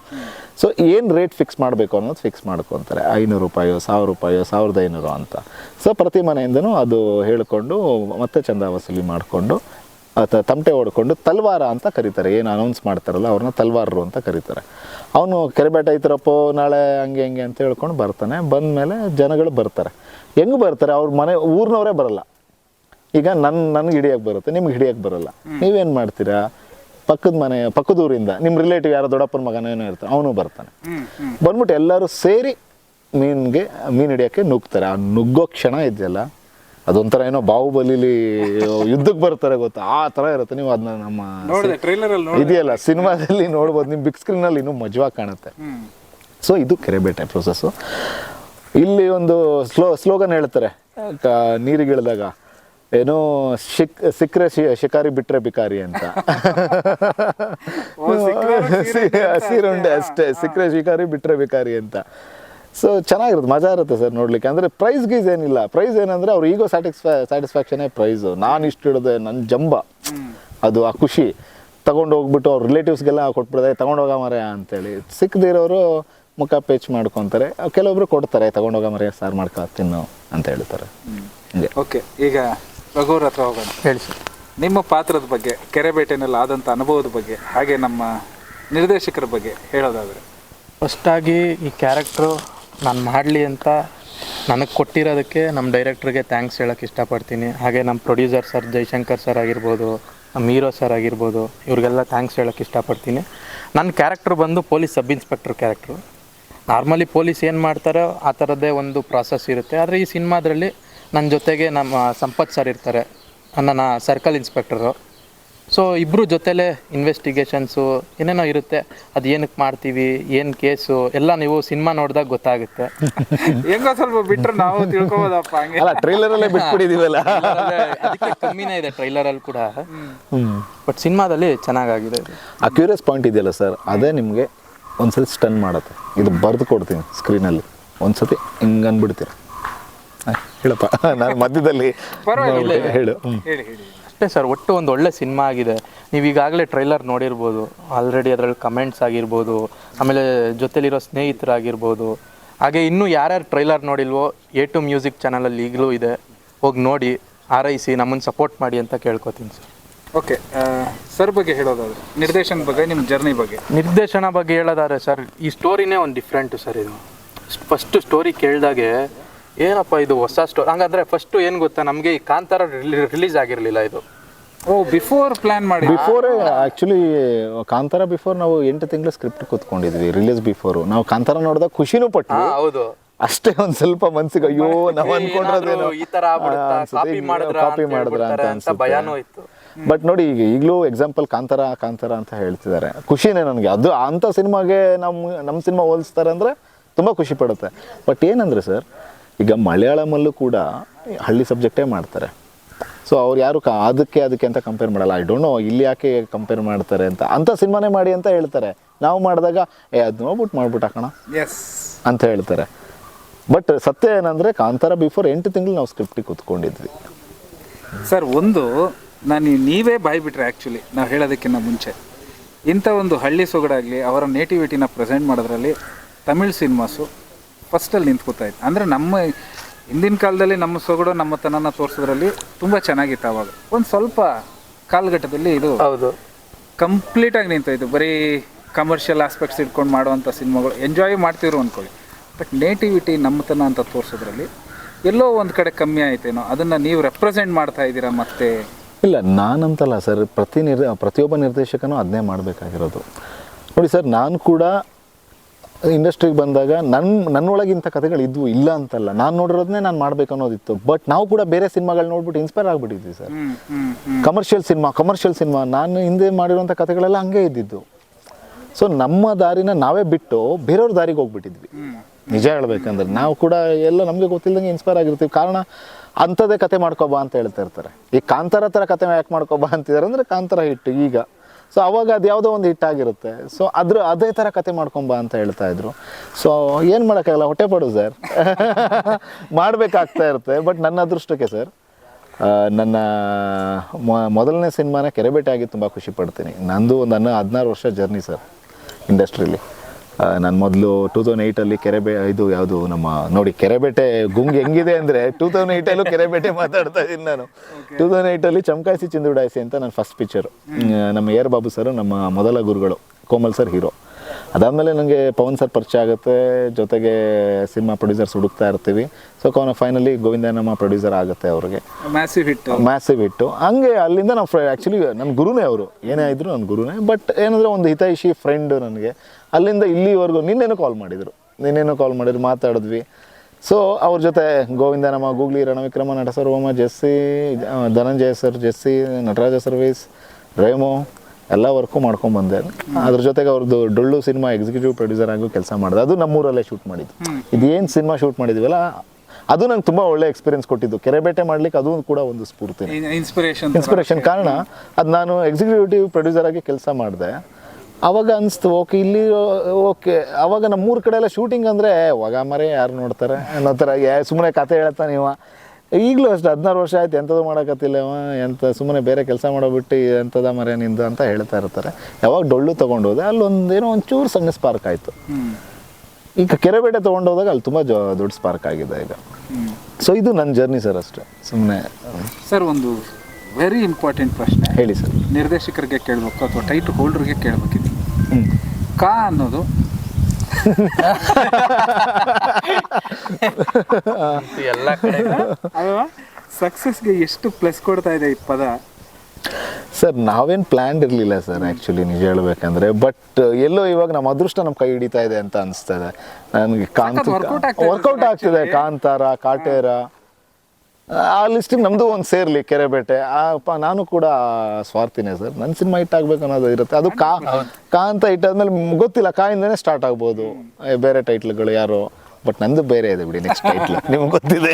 ಸೊ ಏನು ರೇಟ್ ಫಿಕ್ಸ್ ಮಾಡಬೇಕು ಅನ್ನೋದು ಫಿಕ್ಸ್ ಮಾಡ್ಕೊತಾರೆ ಐನೂರು ರೂಪಾಯೋ, ಸಾವಿರ ರೂಪಾಯೋ, ಸಾವಿರದ ಐನೂರು ಅಂತ. ಸೊ ಪ್ರತಿ ಮನೆಯಿಂದನೂ ಅದು ಹೇಳಿಕೊಂಡು ಮತ್ತೆ ಚಂದ ವಸೂಲಿ ಮಾಡಿಕೊಂಡು ತಮಟೆ ಹೊಡ್ಕೊಂಡು ತಲ್ವಾರ ಅಂತ ಕರೀತಾರೆ. ಏನು ಅನೌನ್ಸ್ ಮಾಡ್ತಾರಲ್ಲ ಅವ್ರನ್ನ ತಲ್ವಾರರು ಅಂತ ಕರೀತಾರೆ. ಅವನು ಕೆರೆಬೇಟ ಐತರಪ್ಪ ನಾಳೆ ಹಂಗೆ ಹಂಗೆ ಅಂತ ಹೇಳ್ಕೊಂಡು ಬರ್ತಾನೆ. ಬಂದಮೇಲೆ ಜನಗಳು ಬರ್ತಾರೆ. ಹೆಂಗೆ ಬರ್ತಾರೆ? ಅವ್ರ ಮನೆ ಊರಿನವರೇ ಬರಲ್ಲ. ಈಗ ನನ್ನ ನನಗೆ ಹಿಡಿಯೋಕ್ಕೆ ಬರುತ್ತೆ ನಿಮ್ಗೆ ಹಿಡಿಯೋಕ್ಕೆ ಬರಲ್ಲ. ನೀವೇನು ಮಾಡ್ತೀರಾ? ಪಕ್ಕದ ಮನೆ ಪಕ್ಕದ ಊರಿಂದ ನಿಮ್ಮ ರಿಲೇಟಿವ್ ಯಾರೋ ದೊಡ್ಡಪ್ಪನ ಮಗನ ಏನೋ ಇರ್ತಾರೆ ಅವನು ಬರ್ತಾನೆ. ಬಂದ್ಬಿಟ್ಟು ಎಲ್ಲರೂ ಸೇರಿ ಮೀನಿಗೆ ಮೀನು ಹಿಡಿಯೋಕ್ಕೆ ನುಗ್ತಾರೆ. ಆ ನುಗ್ಗೋ ಕ್ಷಣ ಇದೆಯಲ್ಲ ಅದೊಂಥರ ಏನೋ ಬಾಹುಬಲಿಲಿ ಯುದ್ಧಕ್ಕೆ ಬರ್ತಾರೆ ಗೊತ್ತಾ? ಆ ಥರ ಇರುತ್ತೆ. ನೀವು ಅದನ್ನ ನಮ್ಮ ಇದೆಯಲ್ಲ ಸಿನಿಮಾದಲ್ಲಿ ನೋಡ್ಬೋದು. ನಿಮ್ಮ ಬಿಗ್ ಸ್ಕ್ರೀನಲ್ಲಿ ಇನ್ನೂ ಮಜವಾಗಿ ಕಾಣುತ್ತೆ. ಸೊ ಇದು ಕೆರೆಬೇಟೆ ಪ್ರೊಸೆಸ್ಸು ಇಲ್ಲಿ ಒಂದು ಸ್ಲೋ ಸ್ಲೋಗನ್ ಹೇಳ್ತಾರೆ. ನೀರಿಗಿಳಿದಾಗ ಏನೋ ಶಿಕ್ ಸಿಕ್ಕರೆ ಶಿ- ಶಿಕಾರಿ ಬಿಟ್ರೆ ಬಿಕಾರಿ ಅಂತ. ಹಸಿರುಂಡೆ ಅಷ್ಟೇ. ಸಿಕ್ಕರೆ ಶಿಕಾರಿ ಬಿಟ್ರೆ ಬಿಕಾರಿ ಅಂತ. ಸೊ ಚೆನ್ನಾಗಿರುತ್ತೆ ಮಜಾ ಇರುತ್ತೆ ಸರ್ ನೋಡ್ಲಿಕ್ಕೆ. ಅಂದರೆ ಪ್ರೈಸ್ ಗೀಸ್ ಏನಿಲ್ಲ. ಪ್ರೈಸ್ ಏನಂದ್ರೆ ಅವ್ರ ಈಗೋ ಸ್ಯಾಟಿಸ್ಫೈ ಸ್ಯಾಟಿಸ್ಫ್ಯಾಕ್ಷನೇ ಪ್ರೈಸು ನಾನು ಇಷ್ಟು ಹಿಡಿದೆ ನನ್ನ ಜಂಬ. ಅದು ಆ ಖುಷಿ. ತಗೊಂಡು ಹೋಗ್ಬಿಟ್ಟು ಅವ್ರ ರಿಲೇಟಿವ್ಸ್ಗೆಲ್ಲ ಕೊಟ್ಬಿಡದೆ ತಗೊಂಡು ಹೋಗ ಮರೆ ಅಂತೇಳಿ. ಸಿಕ್ಕದಿರೋರು ಮುಖ ಪೇಚ್ ಮಾಡ್ಕೊತಾರೆ. ಕೆಲವೊಬ್ರು ಕೊಡ್ತಾರೆ ತಗೊಂಡು ಹೋಗ ಮರೆ ಸಾರು ಮಾಡ್ಕೊ ತಿನ್ನು ಅಂತ ಹೇಳ್ತಾರೆ. ಹಂಗೆ. ಓಕೆ ಈಗ ರಘುವ್ರ ಹತ್ರ ಹೋಗೋಣ. ಹೇಳಿ ಸರ್. ನಿಮ್ಮ ಪಾತ್ರದ ಬಗ್ಗೆ ಕೆರೆ ಬೇಟೆನಲ್ಲಿ ಆದಂಥ ಅನುಭವದ ಬಗ್ಗೆ ಹಾಗೆ ನಮ್ಮ ನಿರ್ದೇಶಕರ ಬಗ್ಗೆ ಹೇಳೋದಾದರೆ. ಫಸ್ಟಾಗಿ ಈ ಕ್ಯಾರೆಕ್ಟ್ರು ನಾನು ಮಾಡಲಿ ಅಂತ ನನಗೆ ಕೊಟ್ಟಿರೋದಕ್ಕೆ ನಮ್ಮ ಡೈರೆಕ್ಟ್ರಿಗೆ ಥ್ಯಾಂಕ್ಸ್ ಹೇಳೋಕ್ಕೆ ಇಷ್ಟಪಡ್ತೀನಿ. ಹಾಗೆ ನಮ್ಮ ಪ್ರೊಡ್ಯೂಸರ್ ಸರ್ ಜೈಶಂಕರ್ ಸರ್ ಆಗಿರ್ಬೋದು ನಮ್ಮ ಹೀರೋ ಸರ್ ಆಗಿರ್ಬೋದು, ಇವ್ರಿಗೆಲ್ಲ ಥ್ಯಾಂಕ್ಸ್ ಹೇಳೋಕ್ಕೆ ಇಷ್ಟಪಡ್ತೀನಿ. ನನ್ನ ಕ್ಯಾರೆಕ್ಟ್ರ್ ಬಂದು police sub inspector character normally police ಏನು ಮಾಡ್ತಾರೋ ಆ ಥರದ್ದೇ ಒಂದು ಪ್ರಾಸೆಸ್ ಇರುತ್ತೆ. ಆದರೆ ಈ ಸಿನಿಮಾದಲ್ಲಿ ನನ್ನ ಜೊತೆಗೆ ನಮ್ಮ ಸಂಪತ್ ಸರ್ ಇರ್ತಾರೆ. ನನ್ನ ಸರ್ಕಲ್ ಇನ್ಸ್ಪೆಕ್ಟರು ಸೊ ಇಬ್ಬರು ಜೊತೆಲೇ ಇನ್ವೆಸ್ಟಿಗೇಷನ್ಸು ಏನೇನೋ ಇರುತ್ತೆ ಅದು ಏನಕ್ಕೆ ಮಾಡ್ತೀವಿ ಏನು ಕೇಸು ಎಲ್ಲ ನೀವು ಸಿನಿಮಾ ನೋಡಿದಾಗ ಗೊತ್ತಾಗುತ್ತೆ. ಹೆಂಗೋ ಸ್ವಲ್ಪ ಬಿಟ್ರೆ ನಾವು ತಿಳ್ಕೊಬೋದಪ್ಪ ಹಂಗೆ. ಅಲ್ಲ ಟ್ರೈಲರಲ್ಲೇ ಬಿಟ್ಬಿಟ್ಟಿದೀವಲ್ಲ? ಅದಕ್ಕೆ ಕಮ್ಮಿನೇ ಇದೆ ಟ್ರೈಲರಲ್ಲಿ ಕೂಡ. ಹ್ಮ್ ಬಟ್ ಸಿನಿಮಾದಲ್ಲಿ ಚೆನ್ನಾಗಾಗಿದೆ. ಆ ಕ್ಯೂರಿಯಸ್ ಪಾಯಿಂಟ್ ಇದೆಯಲ್ಲ ಸರ್ ಅದೇ ನಿಮಗೆ ಒಂದ್ಸತಿ ಸ್ಟನ್ ಮಾಡುತ್ತೆ. ಇದು ಬರೆದು ಕೊಡ್ತೀನಿ ಸ್ಕ್ರೀನಲ್ಲಿ ಒಂದ್ಸತಿ ಹಿಂಗೆ ಅಂದ್ಬಿಡ್ತೀರ ಹೇಳಪ್ಪ ನಾನು ಮಧ್ಯದಲ್ಲಿ ಪರವಾಗಿಲ್ಲ. ಹೇಳು. ಹೇಳಿ ಹೇಳಿ. ಅಷ್ಟೇ ಸರ್ ಒಟ್ಟು ಒಂದು ಒಳ್ಳೆ ಸಿನಿಮಾ ಆಗಿದೆ. ನೀವು ಈಗಾಗಲೇ ಟ್ರೈಲರ್ ನೋಡಿರ್ಬೋದು ಆಲ್ರೆಡಿ ಅದರಲ್ಲಿ ಕಮೆಂಟ್ಸ್ ಆಗಿರ್ಬೋದು ಆಮೇಲೆ ಜೊತೆಲಿರೋ ಸ್ನೇಹಿತರಾಗಿರ್ಬೋದು. ಹಾಗೆ ಇನ್ನೂ ಯಾರ್ಯಾರು ಟ್ರೈಲರ್ ನೋಡಿಲ್ವೋ ಎ ಟು ಮ್ಯೂಸಿಕ್ ಚಾನಲಲ್ಲಿ ಈಗಲೂ ಇದೆ. ಹೋಗಿ ನೋಡಿ ಆರೈಸಿ ನಮ್ಮನ್ನು ಸಪೋರ್ಟ್ ಮಾಡಿ ಅಂತ ಕೇಳ್ಕೊತೀನಿ ಸರ್. ಓಕೆ ಸರ್ ಬಗ್ಗೆ ಹೇಳೋದಾದ್ರೆ ನಿರ್ದೇಶನ ಬಗ್ಗೆ ನಿಮ್ಮ ಜರ್ನಿ ಬಗ್ಗೆ? ನಿರ್ದೇಶನ ಬಗ್ಗೆ ಹೇಳೋದಾದ್ರೆ ಸರ್ ಈ ಸ್ಟೋರಿನೇ ಒಂದು ಡಿಫ್ರೆಂಟು ಸರ್ ಇದು. ಫಸ್ಟ್ ಸ್ಟೋರಿ ಕೇಳಿದಾಗೆ ಏನಪ್ಪ ಇದು ಹೊಸ ಸ್ಟೋರಿ ಹಂಗಂದ್ರೆ ಫಸ್ಟ್ ಏನ್ ಗೊತ್ತಾ? ನಮಗೆ ಈ ಕಾಂತಾರ ರಿಲೀಸ್ ಆಗಿರ್ಲಿಲ್ಲ ಇದು. ಓ ಬಿಫೋರ್ ಪ್ಲಾನ್ ಮಾಡಿ. ಬಿಫೋರ್ ಆಕ್ಚುಲಿ ಕಾಂತಾರ ಬಿಫೋರ್ ನಾವು ಎಂಟು ತಿಂಗಳು ಸ್ಕ್ರಿಪ್ಟ್ ಕೂತ್ಕೊಂಡಿದ್ವಿ ರಿಲೀಸ್ ಬಿಫೋರ್ ನಾವು ಕಾಂತಾರ ನೋಡಿದಾಗ ಖುಷಿನೂ ಪಟ್ವಿ. ಹೌದು. ಅಷ್ಟೇ ಒಂದ್ ಸ್ವಲ್ಪ ಮನ್ಸಿಗೆ ಅಯ್ಯೋ ನಾವು ಅನ್ಕೊಂಡ್ರದೇನೋ. ಈ ತರ ಆಗ್ಬಿಡುತ್ತಾ? copy ಮಾಡಿದ್ರಾ ಕಾಪಿ ಮಾಡಿದ್ರ ಅಂತ ಹೇಳ್ಬಿಡ್ತಾರೆ ಇತ್ತು. ಬಟ್ ನೋಡಿ ಈಗ ಈಗಲೂ ಎಕ್ಸಾಂಪಲ್ ಕಾಂತಾರ ಕಾಂತಾರ ಅಂತ ಹೇಳ್ತಿದ್ದಾರೆ. ಖುಷಿನೇ ನನಗೆ. ಅದು ಅಂಥ ಸಿನಿಮಾಗೆ ನಮ್ಮ ನಮ್ಮ ಸಿನಿಮಾ ಹೋಲಿಸ್ತಾರೆ ಅಂದರೆ ತುಂಬ ಖುಷಿ ಪಡುತ್ತೆ. ಬಟ್ ಏನಂದ್ರೆ ಸರ್ ಈಗ ಮಲಯಾಳಮಲ್ಲೂ ಕೂಡ ಹಳ್ಳಿ ಸಬ್ಜೆಕ್ಟೇ ಮಾಡ್ತಾರೆ. ಸೊ ಅವ್ರು ಯಾರು ಕ ಅದಕ್ಕೆ ಅದಕ್ಕೆ ಅಂತ ಕಂಪೇರ್ ಮಾಡಲ್ಲ. ಐ ಡೋಂಟ್ ನೋ ಇಲ್ಲಿ ಯಾಕೆ ಕಂಪೇರ್ ಮಾಡ್ತಾರೆ ಅಂತ. ಅಂಥ ಸಿನಿಮಾನೇ ಮಾಡಿ ಅಂತ ಹೇಳ್ತಾರೆ. ನಾವು ಮಾಡಿದಾಗ ಏ ಅದು ನೋಡ್ಬಿಟ್ಟು ಮಾಡ್ಬಿಟ್ಟು ಹಾಕೋಣ. ಎಸ್ ಅಂತ ಹೇಳ್ತಾರೆ. ಬಟ್ ಸತ್ಯ ಏನಂದರೆ ಕಾಂತಾರ ಬಿಫೋರ್ ಎಂಟು ತಿಂಗಳು ನಾವು ಸ್ಕ್ರಿಪ್ಟಿಗೆ ಕೂತ್ಕೊಂಡಿದ್ವಿ. ಸರ್ ಒಂದು ನಾನು ನೀವೇ ಬಾಯ್ ಬಿಟ್ರೆ ಆ್ಯಕ್ಚುಲಿ ನಾವು ಹೇಳೋದಕ್ಕಿಂತ ಮುಂಚೆ. ಇಂಥ ಒಂದು ಹಳ್ಳಿ ಸೊಗಡಾಗಲಿ ಅವರ ನೇಟಿವಿಟಿನ ಪ್ರೆಸೆಂಟ್ ಮಾಡೋದ್ರಲ್ಲಿ ತಮಿಳ್ ಸಿನಿಮಾಸು ಫಸ್ಟಲ್ಲಿ ನಿಂತ್ಕೋತಾ ಇತ್ತು ಅಂದರೆ ನಮ್ಮ ಹಿಂದಿನ ಕಾಲದಲ್ಲಿ ನಮ್ಮ ಸೊಗಡು ನಮ್ಮ ತನನ ತೋರಿಸೋದ್ರಲ್ಲಿ ತುಂಬ ಚೆನ್ನಾಗಿತ್ತು ಆವಾಗ. ಒಂದು ಸ್ವಲ್ಪ ಕಾಲಘಟ್ಟದಲ್ಲಿ ಇದು ಹೌದು. ಕಂಪ್ಲೀಟಾಗಿ ನಿಂತೋಯ್ತು ಬರೀ ಕಮರ್ಷಿಯಲ್ ಆಸ್ಪೆಕ್ಟ್ಸ್ ಇಟ್ಕೊಂಡು ಮಾಡುವಂಥ ಸಿನಿಮಾಗಳು ಎಂಜಾಯ್ ಮಾಡ್ತಿದ್ರು ಅಂದ್ಕೊಳ್ಳಿ ಬಟ್ ನೇಟಿವಿಟಿ ನಮ್ಮತನ ಅಂತ ತೋರಿಸೋದ್ರಲ್ಲಿ ಎಲ್ಲೋ ಒಂದು ಕಡೆ ಕಮ್ಮಿ ಆಯ್ತೇನೋ ಅದನ್ನು ನೀವು ರೆಪ್ರೆಸೆಂಟ್ ಮಾಡ್ತಾ ಇದ್ದೀರಾ ಮತ್ತೆ? ಇಲ್ಲ ನಾನಂತಲ್ಲ ಸರ್ ಪ್ರತಿ ನಿರ್ ಪ್ರತಿಯೊಬ್ಬ ನಿರ್ದೇಶಕನೂ ಅದನ್ನೇ ಮಾಡಬೇಕಾಗಿರೋದು. ನೋಡಿ ಸರ್ ನಾನು ಕೂಡ ಇಂಡಸ್ಟ್ರಿಗೆ ಬಂದಾಗ ನನ್ನ ನನ್ನೊಳಗಿಂಥ ಕಥೆಗಳು ಇದ್ವು ಇಲ್ಲ ಅಂತಲ್ಲ. ನಾನು ನೋಡಿರೋದನ್ನೇ ನಾನು ಮಾಡ್ಬೇಕು ಅನ್ನೋದಿತ್ತು. ಬಟ್ ನಾವು ಕೂಡ ಬೇರೆ ಸಿನಿಮಾಗಳು ನೋಡ್ಬಿಟ್ಟು inspire ಆಗಿಬಿಟ್ಟಿದ್ವಿ sir. Commercial cinema commercial cinema ನಾನು ಹಿಂದೆ ಮಾಡಿರೋಂಥ ಕಥೆಗಳೆಲ್ಲ ಹಂಗೆ ಇದ್ದಿದ್ದು. ಸೊ ನಮ್ಮ ದಾರಿನ ನಾವೇ ಬಿಟ್ಟು ಬೇರೆಯವ್ರ ದಾರಿಗೆ ಹೋಗ್ಬಿಟ್ಟಿದ್ವಿ. ನಿಜ ಹೇಳ್ಬೇಕಂದ್ರೆ ನಾವು ಕೂಡ ಎಲ್ಲ ನಮಗೆ ಗೊತ್ತಿಲ್ಲದಂಗೆ ಇನ್ಸ್ಪೈರ್ ಆಗಿರ್ತೀವಿ. ಕಾರಣ ಅಂಥದ್ದೇ ಕತೆ ಮಾಡ್ಕೊಬಾ ಅಂತ ಹೇಳ್ತಾ ಇರ್ತಾರೆ. ಈ ಕಾಂತಾರ ಥರ ಕತೆ ಯಾಕೆ ಮಾಡ್ಕೊಬಾ ಅಂತಿದ್ದಾರೆ ಅಂದರೆ ಕಾಂತಾರ ಹಿಟ್ಟು ಈಗ. ಸೊ ಅವಾಗ ಅದು ಯಾವುದೋ ಒಂದು ಹಿಟ್ ಆಗಿರುತ್ತೆ ಸೊ ಅದ್ರ, ಅದೇ ಥರ ಕತೆ ಮಾಡ್ಕೊಂಬಾ ಅಂತ ಹೇಳ್ತಾ ಇದ್ರು. ಸೊ ಏನು ಮಾಡೋಕ್ಕಾಗಲ್ಲ? ಹೊಟ್ಟೆ ಪಡು ಸರ್ ಮಾಡಬೇಕಾಗ್ತಾ ಇರುತ್ತೆ. ಬಟ್ ನನ್ನ ಅದೃಷ್ಟಕ್ಕೆ ಸರ್ ನನ್ನ ಮೊದಲನೇ ಸಿನಿಮಾನ ಕೆರೆಬೇಟೆ ಆಗಿ ತುಂಬ ಖುಷಿ ಪಡ್ತೀನಿ. ನಂದು ಒಂದು ಹನ್ನ ಹದಿನಾರು ವರ್ಷ ಜರ್ನಿ ಸರ್ ಇಂಡಸ್ಟ್ರೀಲಿ ನಾನು ಮೊದಲು ಟೂ ತೌಸಂಡ್ ಏಯ್ಟಲ್ಲಿ ಕೆರೆಬೆ ಇದು ಯಾವುದು ನಮ್ಮ ನೋಡಿ ಕೆರೆಬೇಟೆ ಗುಂಗ್ ಹೆಂಗಿದೆ ಅಂದರೆ ಟೂ ತೌಸಂಡ್ ಏಯ್ಟಲ್ಲೂ ಕೆರೆಬೇಟೆ ಮಾತಾಡ್ತಾ ಇದ್ದೀನಿ ನಾನು. ಟೂ ತೌಸಂಡ್ ಏಯ್ಟಲ್ಲಿ ಚಮಕಾಯಿಸಿ ಚಿಂದುಡಾಯಿಸಿ ಅಂತ ನನ್ನ ಫಸ್ಟ್ ಪಿಕ್ಚರು ನಮ್ಮ ಏರ್ ಬಾಬು ಸರ್ ನಮ್ಮ ಮೊದಲ ಗುರುಗಳು ಕೋಮಲ್ ಸರ್ ಹೀರೋ ಅದಾದಮೇಲೆ ನನಗೆ ಪವನ್ ಸರ್ ಪರಿಚಯ ಆಗುತ್ತೆ ಜೊತೆಗೆ ಸಿನಿಮಾ ಪ್ರೊಡ್ಯೂಸರ್ಸ್ ಹುಡುಕ್ತಾ ಇರ್ತೀವಿ. ಸೊ ಕವನ ಫೈನಲಿ ಗೋವಿಂದ ನಮ್ಮ ಪ್ರೊಡ್ಯೂಸರ್ ಆಗುತ್ತೆ ಅವ್ರಿಗೆ. ಮ್ಯಾಸಿವ್ ಹಿಟ್ ಮ್ಯಾಸಿವ್ ಇಟ್ಟು ಹಂಗೆ ಅಲ್ಲಿಂದ ನಾವು ಫ್ರೆ ಆ್ಯಕ್ಚುಲಿ ನನ್ನ ಗುರುನೇ ಅವರು. ಏನೇ ಇದ್ರು ನನ್ನ ಗುರುನೇ. ಬಟ್ ಏನಂದರೆ ಒಂದು ಹಿತೈಷಿ ಫ್ರೆಂಡ್ ನನಗೆ ಅಲ್ಲಿಂದ ಇಲ್ಲಿವರೆಗೂ ನಿನ್ನೇನು ಕಾಲ್ ಮಾಡಿದರು. ನಿನ್ನೇನು ಕಾಲ್ ಮಾಡಿದ್ರು ಮಾತಾಡಿದ್ವಿ. ಸೊ ಅವ್ರ ಜೊತೆ ಗೋವಿಂದ ನಮ್ಮ ಗೂಗ್ಲಿ ರಣವಿಕ್ರಮ ನಟ ಸರ್ವಮ Jessie Dhananjaya sir Jessie Nataraja service Raymo ಎಲ್ಲ ವರ್ಕು ಮಾಡ್ಕೊಂಡ್ಬಂದೆ ಅದ್ರ ಜೊತೆಗೆ ಅವ್ರದ್ದು ಡೊಳ್ಳು ಸಿನಿಮಾ ಎಕ್ಸಿಕ್ಯೂಟಿವ್ ಪ್ರೊಡ್ಯೂಸರ್ ಆಗು ಕೆಲಸ ಮಾಡಿದೆ. ಅದು ನಮ್ಮೂರಲ್ಲೇ ಶೂಟ್ ಮಾಡಿದ್ದು. ಇದೇನು ಸಿನಿಮಾ ಶೂಟ್ ಮಾಡಿದ್ವಲ್ಲ ಅದು ನಂಗೆ ತುಂಬ ಒಳ್ಳೆ ಎಕ್ಸ್ಪೀರಿಯನ್ಸ್ ಕೊಟ್ಟಿದ್ದು. ಕೆರೆಬೇಟೆ ಮಾಡ್ಲಿಕ್ಕೆ ಅದು ಕೂಡ ಒಂದು ಸ್ಫೂರ್ತಿ. ಇನ್ಸ್ಪಿರೇಷನ್ ಇನ್ಸ್ಪಿರೇಷನ್ ಕಾರಣ ಅದು ನಾನು ಎಕ್ಸಿಕ್ಯೂಟಿವ್ ಪ್ರೊಡ್ಯೂಸರ್ ಆಗಿ ಕೆಲಸ ಮಾಡಿದೆ. ಅವಾಗ ಅನಿಸ್ತು ಓಕೆ ಇಲ್ಲಿ ಓಕೆ ಅವಾಗ ನಮ್ಮ ಮೂರು ಕಡೆ ಎಲ್ಲ ಶೂಟಿಂಗ್ ಅಂದರೆ ಒಗ ಮರೆ ಯಾರು ನೋಡ್ತಾರೆ? ಅನ್ನೋ ಥರ ಸುಮ್ಮನೆ ಕತೆ ಹೇಳ್ತಾ ನೀವ. ಈಗಲೂ ಅಷ್ಟು ಹದಿನಾರು ವರ್ಷ ಆಯ್ತು ಎಂಥದ್ದು ಮಾಡೋಕತ್ತಿಲ್ಲ ಇವ ಎಂತ ಸುಮ್ಮನೆ ಬೇರೆ ಕೆಲಸ ಮಾಡೋಬಿಟ್ಟು ಎಂಥದ ಮರೆ ನಿಂದು ಅಂತ ಹೇಳ್ತಾ ಇರ್ತಾರೆ. ಯಾವಾಗ ಡೊಳ್ಳು ತೊಗೊಂಡೋದೆ ಅಲ್ಲೊಂದೇನೋ ಒಂಚೂರು ಸಣ್ಣ ಸ್ಪಾರ್ಕ್ ಆಯಿತು. ಈಗ ಕೆರೆಬೇಟೆ ತೊಗೊಂಡೋದಾಗ ಅಲ್ಲಿ ತುಂಬ ಜೊ ದೊಡ್ಡ ಸ್ಪಾರ್ಕ್ ಆಗಿದೆ ಈಗ. ಸೊ ಇದು ನನ್ನ ಜರ್ನಿ ಸರ್ ಅಷ್ಟೇ ಸುಮ್ಮನೆ ಸರ್ ಒಂದು ವೆರಿ ಇಂಪಾರ್ಟೆಂಟ್ ಪ್ರಶ್ನೆ. ಹೇಳಿ ಸರ್ ನಿರ್ದೇಶಕರಿಗೆ ಕೇಳಬೇಕು ಅಥವಾ ಟೈಟ್ ಹೋಲ್ಡ್ರಿಗೆ ಕೇಳಬೇಕಿದೆ ಹ್ಞೂ ಕಾ ಅನ್ನೋದು. ಎಲ್ಲ ಕಡೆ. ಸಕ್ಸಸ್ಗೆ ಎಷ್ಟು ಪ್ಲಸ್ ಕೊಡ್ತಾ ಇದೆ ಈ ಪದ? ಸರ್ ನಾವೇನು ಪ್ಲ್ಯಾನ್ಡ್ ಇರಲಿಲ್ಲ ಸರ್ ಆ್ಯಕ್ಚುಲಿ ನಿಜ ಹೇಳ್ಬೇಕಂದ್ರೆ. ಬಟ್ ಎಲ್ಲೋ ಇವಾಗ ನಮ್ಮ ಅದೃಷ್ಟ ನಮ್ಮ ಕೈ ಹಿಡಿತಾ ಇದೆ ಅಂತ ಅನಿಸ್ತದೆ ನನಗೆ ಕಾಂತ ವರ್ಕೌಟ್ ಆಗ್ತಿದೆ ಕಾಂತಾರ ಕಾಟೇರ. ಆ ಲಿಸ್ಟಿಗೆ ನಮ್ಮದು ಒಂದು ಸೇರ್ಲಿ ಕೆರೆಬೇಟೆ ಆ ಪ ನಾನು ಕೂಡ ಸ್ವಾರ್ಥಿನೇ ಸರ್. ನನ್ನ ಸಿನಿಮಾ ಹಿಟ್ ಆಗ್ಬೇಕು ಅನ್ನೋದು ಇರುತ್ತೆ. ಅದು ಕಾ ಕಾ ಅಂತ ಇಟ್ಟಾದ್ಮೇಲೆ ಗೊತ್ತಿಲ್ಲ ಕಾಯಿಂದನೇ ಸ್ಟಾರ್ಟ್ ಆಗ್ಬೋದು. ಬೇರೆ ಟೈಟ್ಲ್ಗಳು ಯಾರು. ಬಟ್ ನಂದು ಬೇರೆ ಇದೆ ಬಿಡಿ ನೆಕ್ಸ್ಟ್ ಟೈಟ್ಲ್ ನಿಮ್ಗೆ ಗೊತ್ತಿದೆ.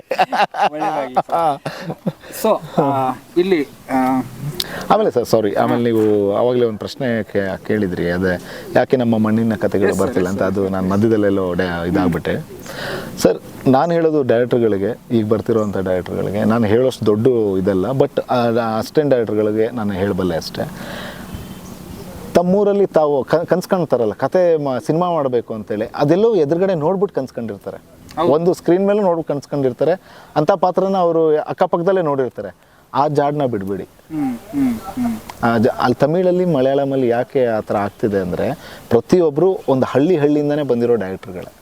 ಸೊ ಇಲ್ಲಿ ಆಮೇಲೆ ಸರ್ ಸಾರಿ ಆಮೇಲೆ ನೀವು ಆವಾಗಲೇ ಒಂದು ಪ್ರಶ್ನೆ ಕೇಳಿದ್ರಿ ಅದೇ ಯಾಕೆ ನಮ್ಮ ಮಣ್ಣಿನ ಕಥೆಗಳು ಬರ್ತಿಲ್ಲ ಅಂತ ಅದು ನಾನು ಮಧ್ಯದಲ್ಲೆಲ್ಲೋ ಡ್ಯಾ ಇದಾಗ್ಬಿಟ್ಟೆ. ಸರ್ ನಾನು ಹೇಳೋದು ಡೈರೆಕ್ಟರ್ಗಳಿಗೆ ಈಗ ಬರ್ತಿರೋವಂಥ ಡೈರೆಕ್ಟರ್ಗಳಿಗೆ ನಾನು ಹೇಳೋಷ್ಟು ದೊಡ್ಡ ಇದಲ್ಲ ಬಟ್ ಅಸಿಸ್ಟೆಂಟ್ ಡೈರೆಕ್ಟರ್ಗಳಿಗೆ ನಾನು ಹೇಳಬಲ್ಲೆ ಅಷ್ಟೇ. ತಮ್ಮೂರಲ್ಲಿ ತಾವು ಕನ್ಸ್ ಕಾಣ್ತಾರಲ್ಲ ಕತೆ ಸಿನಿಮಾ ಮಾಡಬೇಕು ಅಂತೇಳಿ ಅದೆಲ್ಲೋ ಎದುರುಗಡೆ ನೋಡ್ಬಿಟ್ಟು ಕನ್ಸ್ಕೊಂಡಿರ್ತಾರೆ. ಒಂದು ಸ್ಕ್ರೀನ್ ಮೇಲೆ ನೋಡ್ಬಿಟ್ಟು ಕನ್ಸ್ಕೊಂಡಿರ್ತಾರೆ. ಅಂಥ ಪಾತ್ರನ ಅವರು ಅಕ್ಕಪಕ್ಕದಲ್ಲೇ ನೋಡಿರ್ತಾರೆ. ಆ ಜಾಡನ್ನ ಬಿಡಬೇಡಿ. ಅಲ್ಲಿ ತಮಿಳಲ್ಲಿ ಮಲಯಾಳಮಲ್ಲಿ ಯಾಕೆ ಆ ಥರ ಆಗ್ತಿದೆ ಅಂದರೆ ಪ್ರತಿಯೊಬ್ಬರು ಒಂದು ಹಳ್ಳಿ ಹಳ್ಳಿಯಿಂದನೇ ಬಂದಿರೋ ಡೈರೆಕ್ಟರ್ಗಳೇ.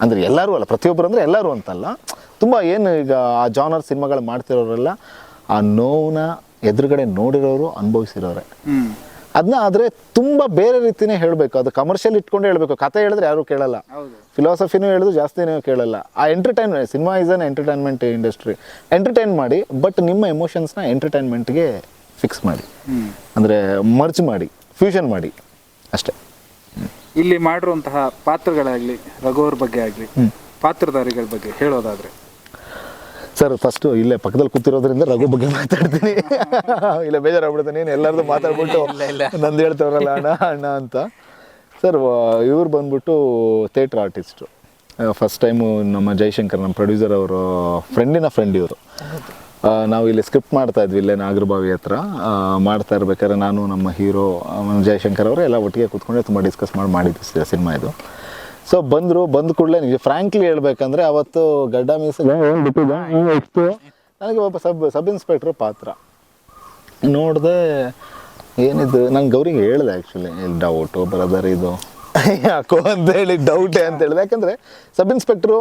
ಅಂದರೆ ಎಲ್ಲರೂ ಅಲ್ಲ ಪ್ರತಿಯೊಬ್ಬರು ಅಂದರೆ ಎಲ್ಲರೂ ಅಂತಲ್ಲ. ತುಂಬ ಏನು ಈಗ ಆ ಜಾನರ್ ಸಿನಿಮಾಗಳು ಮಾಡ್ತಿರೋರೆಲ್ಲ ಆ ನೋವನ್ನ ಎದುರುಗಡೆ ನೋಡಿರೋರು ಅನುಭವಿಸಿರೋರೆ. ಅದನ್ನ ಆದರೆ ತುಂಬ ಬೇರೆ ರೀತಿನೇ ಹೇಳಬೇಕು. ಅದು ಕಮರ್ಷಿಯಲ್ ಇಟ್ಕೊಂಡು ಹೇಳಬೇಕು. ಕತೆ ಹೇಳಿದ್ರೆ ಯಾರೂ ಕೇಳಲ್ಲ. ಫಿಲಾಸಫಿನೂ ಹೇಳಿದ್ರು ಜಾಸ್ತಿನೂ ಕೇಳಲ್ಲ. ಆ entertainment cinema is an entertainment industry entertain ಮಾಡಿ ಬಟ್ ನಿಮ್ಮ ಎಮೋಷನ್ಸ್ನ ಎಂಟರ್ಟೈನ್ಮೆಂಟ್ಗೆ ಫಿಕ್ಸ್ ಮಾಡಿ. ಅಂದರೆ ಮರ್ಚ್ ಮಾಡಿ ಫ್ಯೂಷನ್ ಮಾಡಿ. ಅಷ್ಟೇ. ಇಲ್ಲಿ ಮಾಡಿರುವಂತಹ ಪಾತ್ರಗಳಾಗ್ಲಿ ರಘುವರ್ ಬಗ್ಗೆ ಆಗಲಿ ಪಾತ್ರಧಾರಿಗಳ ಬಗ್ಗೆ ಹೇಳೋದಾದ್ರೆ ಸರ್ ಫಸ್ಟು ಇಲ್ಲೇ ಪಕ್ಕದಲ್ಲಿ ಕೂತಿರೋದ್ರಿಂದ ರಘು ಬಗ್ಗೆ ಮಾತಾಡ್ತೀನಿ. ಇಲ್ಲ ಬೇಜಾರಾಗ್ಬಿಡ್ತಾನೆ ನೀನು ಎಲ್ಲರದು ಮಾತಾಡ್ಬಿಟ್ಟು ನಂದು ಹೇಳ್ತಾವ್ರಲ್ಲ ಅಣ್ಣ ಅಣ್ಣ ಅಂತ. ಸರ್ ಇವ್ರು ಬಂದ್ಬಿಟ್ಟು ಥಿಯೇಟ್ರ್ ಆರ್ಟಿಸ್ಟು. ಫಸ್ಟ್ ಟೈಮು ನಮ್ಮ ಜೈಶಂಕರ್ ನಮ್ಮ ಪ್ರೊಡ್ಯೂಸರ್ ಅವರು ಫ್ರೆಂಡಿನ ಫ್ರೆಂಡ್ ಇವರು. ನಾವು ಇಲ್ಲಿ ಸ್ಕ್ರಿಪ್ಟ್ ಮಾಡ್ತಾ ಇದ್ವಿ ಇಲ್ಲೇ ನಾಗರಬಾವಿ ಹತ್ರ. ಮಾಡ್ತಾ ಇರ್ಬೇಕಾದ್ರೆ ನಾನು ನಮ್ಮ ಹೀರೋ ಜಯಶಂಕರ್ ಅವರು ಎಲ್ಲ ಒಟ್ಟಿಗೆ ಕೂತ್ಕೊಂಡೆ ತುಂಬ ಡಿಸ್ಕಸ್ ಮಾಡಿ ಮಾಡಿದ್ದು ಸಿನಿಮಾ ಇದು. ಸೊ ಬಂದರು ಬಂದ ಕೂಡಲೇ ನಿಮಗೆ ಫ್ರ್ಯಾಂಕ್ಲಿ ಹೇಳ್ಬೇಕಂದ್ರೆ ಅವತ್ತು ಗಡ್ಡ ಮೀಸ ನನಗೆ ಒಬ್ಬ ಸಬ್ ಸಬ್ ಇನ್ಸ್ಪೆಕ್ಟ್ರ್ ಪಾತ್ರ. ನೋಡಿದೆ ಏನಿದು ನಂಗೆ ಗೌರಿಗೆ ಹೇಳಿದೆ ಆ್ಯಕ್ಚುಲಿ ಇಲ್ಲಿ ಡೌಟು ಬ್ರದರ್ ಇದು. ಯಾಕೋ ಅಂತೇಳಿ ಡೌಟೇ ಅಂತ ಹೇಳಿದೆ. ಯಾಕಂದರೆ ಸಬ್ ಇನ್ಸ್ಪೆಕ್ಟ್ರು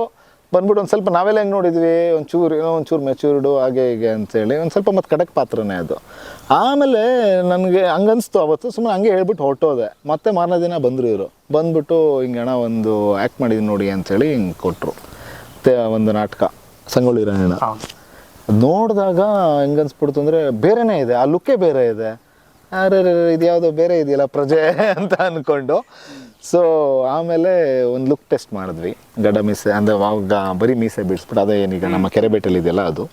ಬಂದ್ಬಿಟ್ಟು ಒಂದು ಸ್ವಲ್ಪ ನಾವೆಲ್ಲ ಹೆಂಗೆ ನೋಡಿದ್ವಿ? ಒಂಚೂರು ಏನೋ ಒಂಚೂರು ಮೆಚೂರ್ಡು ಹಾಗೆ ಹೀಗೆ ಅಂತೇಳಿ ಒಂದು ಸ್ವಲ್ಪ ಮತ್ತೆ ಕಡಕ್ ಪಾತ್ರನೇ ಅದು. ಆಮೇಲೆ ನನಗೆ ಹಂಗನ್ಸ್ತು ಅವತ್ತು ಸುಮ್ಮನೆ ಹಂಗೆ ಹೇಳ್ಬಿಟ್ಟು ಹೊರಟೋದೆ. ಮತ್ತೆ ಮಾರನೇ ದಿನ ಬಂದರು ಇವರು. ಬಂದ್ಬಿಟ್ಟು ಹಿಂಗೆ ಅಣ್ಣ ಒಂದು ಆ್ಯಕ್ಟ್ ಮಾಡಿದ್ದೀನಿ ನೋಡಿ ಅಂಥೇಳಿ ಹಿಂಗೆ ಕೊಟ್ಟರು ಮತ್ತೆ ಒಂದು ನಾಟಕ ಸಂಗೊಳ್ಳಿ ರಾಯಣ್ಣ. ನೋಡಿದಾಗ ಹೆಂಗನ್ಸ್ಬಿಡ್ತು ಅಂದರೆ ಬೇರೆನೇ ಇದೆ. ಆ ಲುಕ್ಕೇ ಬೇರೆ ಇದೆ. ಅರೆ ಇದು ಯಾವುದೋ ಬೇರೆ ಇದೆಯಲ್ಲ ಪ್ರಜೆ ಅಂತ ಅಂದ್ಕೊಂಡು ಸೊ ಆಮೇಲೆ ಒಂದು ಲುಕ್ ಟೆಸ್ಟ್ ಮಾಡಿದ್ವಿ. ಗಡ್ಡ ಮೀಸೆ, ಅಂದರೆ ಅವಾಗ ಬರೀ ಮೀಸೆ ಬಿಡಿಸ್ಬಿಟ್ಟು ಅದೇ ಏನೀಗ ನಮ್ಮ ಕೆರೆಬೇಟಲ್ಲಿ ಇದೆಯಲ್ಲ ಅದು.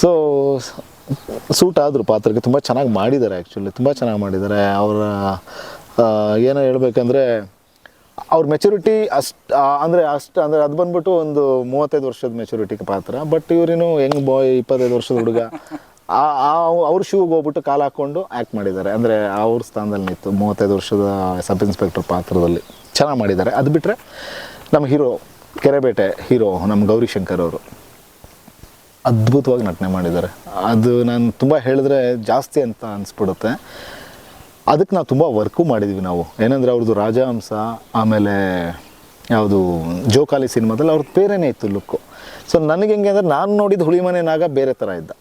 ಸೊ ಸೂಟ್ ಆದರು, ಪಾತ್ರಕ್ಕೆ ತುಂಬ ಚೆನ್ನಾಗಿ ಮಾಡಿದ್ದಾರೆ ಆ್ಯಕ್ಚುಲಿ ತುಂಬ ಚೆನ್ನಾಗಿ ಮಾಡಿದ್ದಾರೆ. ಅವರ ಏನೋ ಹೇಳ್ಬೇಕಂದ್ರೆ, ಅವ್ರ ಮೆಚುರಿಟಿ ಅಷ್ಟು ಅಂದರೆ ಅಷ್ಟು, ಅಂದರೆ ಅದು ಬಂದ್ಬಿಟ್ಟು ಒಂದು ಮೂವತ್ತೈದು ವರ್ಷದ ಮೆಚುರಿಟಿಗೆ ಪಾತ್ರ. ಬಟ್ ಇವ್ರೇನು ಹೆಂಗ್ ಬಾಯ್ ಇಪ್ಪತ್ತೈದು ವರ್ಷದ ಹುಡುಗ ಅವ್ರ ಶೂಗೆ ಹೋಗ್ಬಿಟ್ಟು ಕಾಲು ಹಾಕ್ಕೊಂಡು ಆ್ಯಕ್ಟ್ ಮಾಡಿದ್ದಾರೆ. ಅಂದರೆ ಅವ್ರ ಸ್ಥಾನದಲ್ಲಿ ನಿಂತು ಮೂವತ್ತೈದು ವರ್ಷದ ಸಬ್ ಇನ್ಸ್ಪೆಕ್ಟರ್ ಪಾತ್ರದಲ್ಲಿ ಚೆನ್ನಾಗಿ ಮಾಡಿದ್ದಾರೆ. ಅದು ಬಿಟ್ಟರೆ ನಮ್ಮ ಹೀರೋ ಕೆರೆಬೇಟೆ ಹೀರೋ ನಮ್ಮ ಗೌರಿಶಂಕರ್ ಅವರು ಅದ್ಭುತವಾಗಿ ನಟನೆ ಮಾಡಿದ್ದಾರೆ. ಅದು ನಾನು ತುಂಬ ಹೇಳಿದ್ರೆ ಜಾಸ್ತಿ ಅಂತ ಅನಿಸ್ಬಿಡುತ್ತೆ. ಅದಕ್ಕೆ ನಾವು ತುಂಬ ವರ್ಕು ಮಾಡಿದ್ವಿ ನಾವು. ಏನಂದರೆ ಅವ್ರದ್ದು ರಾಜಹಂಸ, ಆಮೇಲೆ ಯಾವುದು ಜೋಕಾಲಿ ಸಿನಿಮಾದಲ್ಲಿ ಅವ್ರದ್ದು ಬೇರೆನೇ ಇತ್ತು ಲುಕ್ಕು ಸೊ ನನಗೆ ಹೆಂಗೆ ಅಂದರೆ ನಾನು ನೋಡಿದ ಹುಳಿಮನೆ ನಾಗ ಬೇರೆ ಥರ ಇದ್ದ.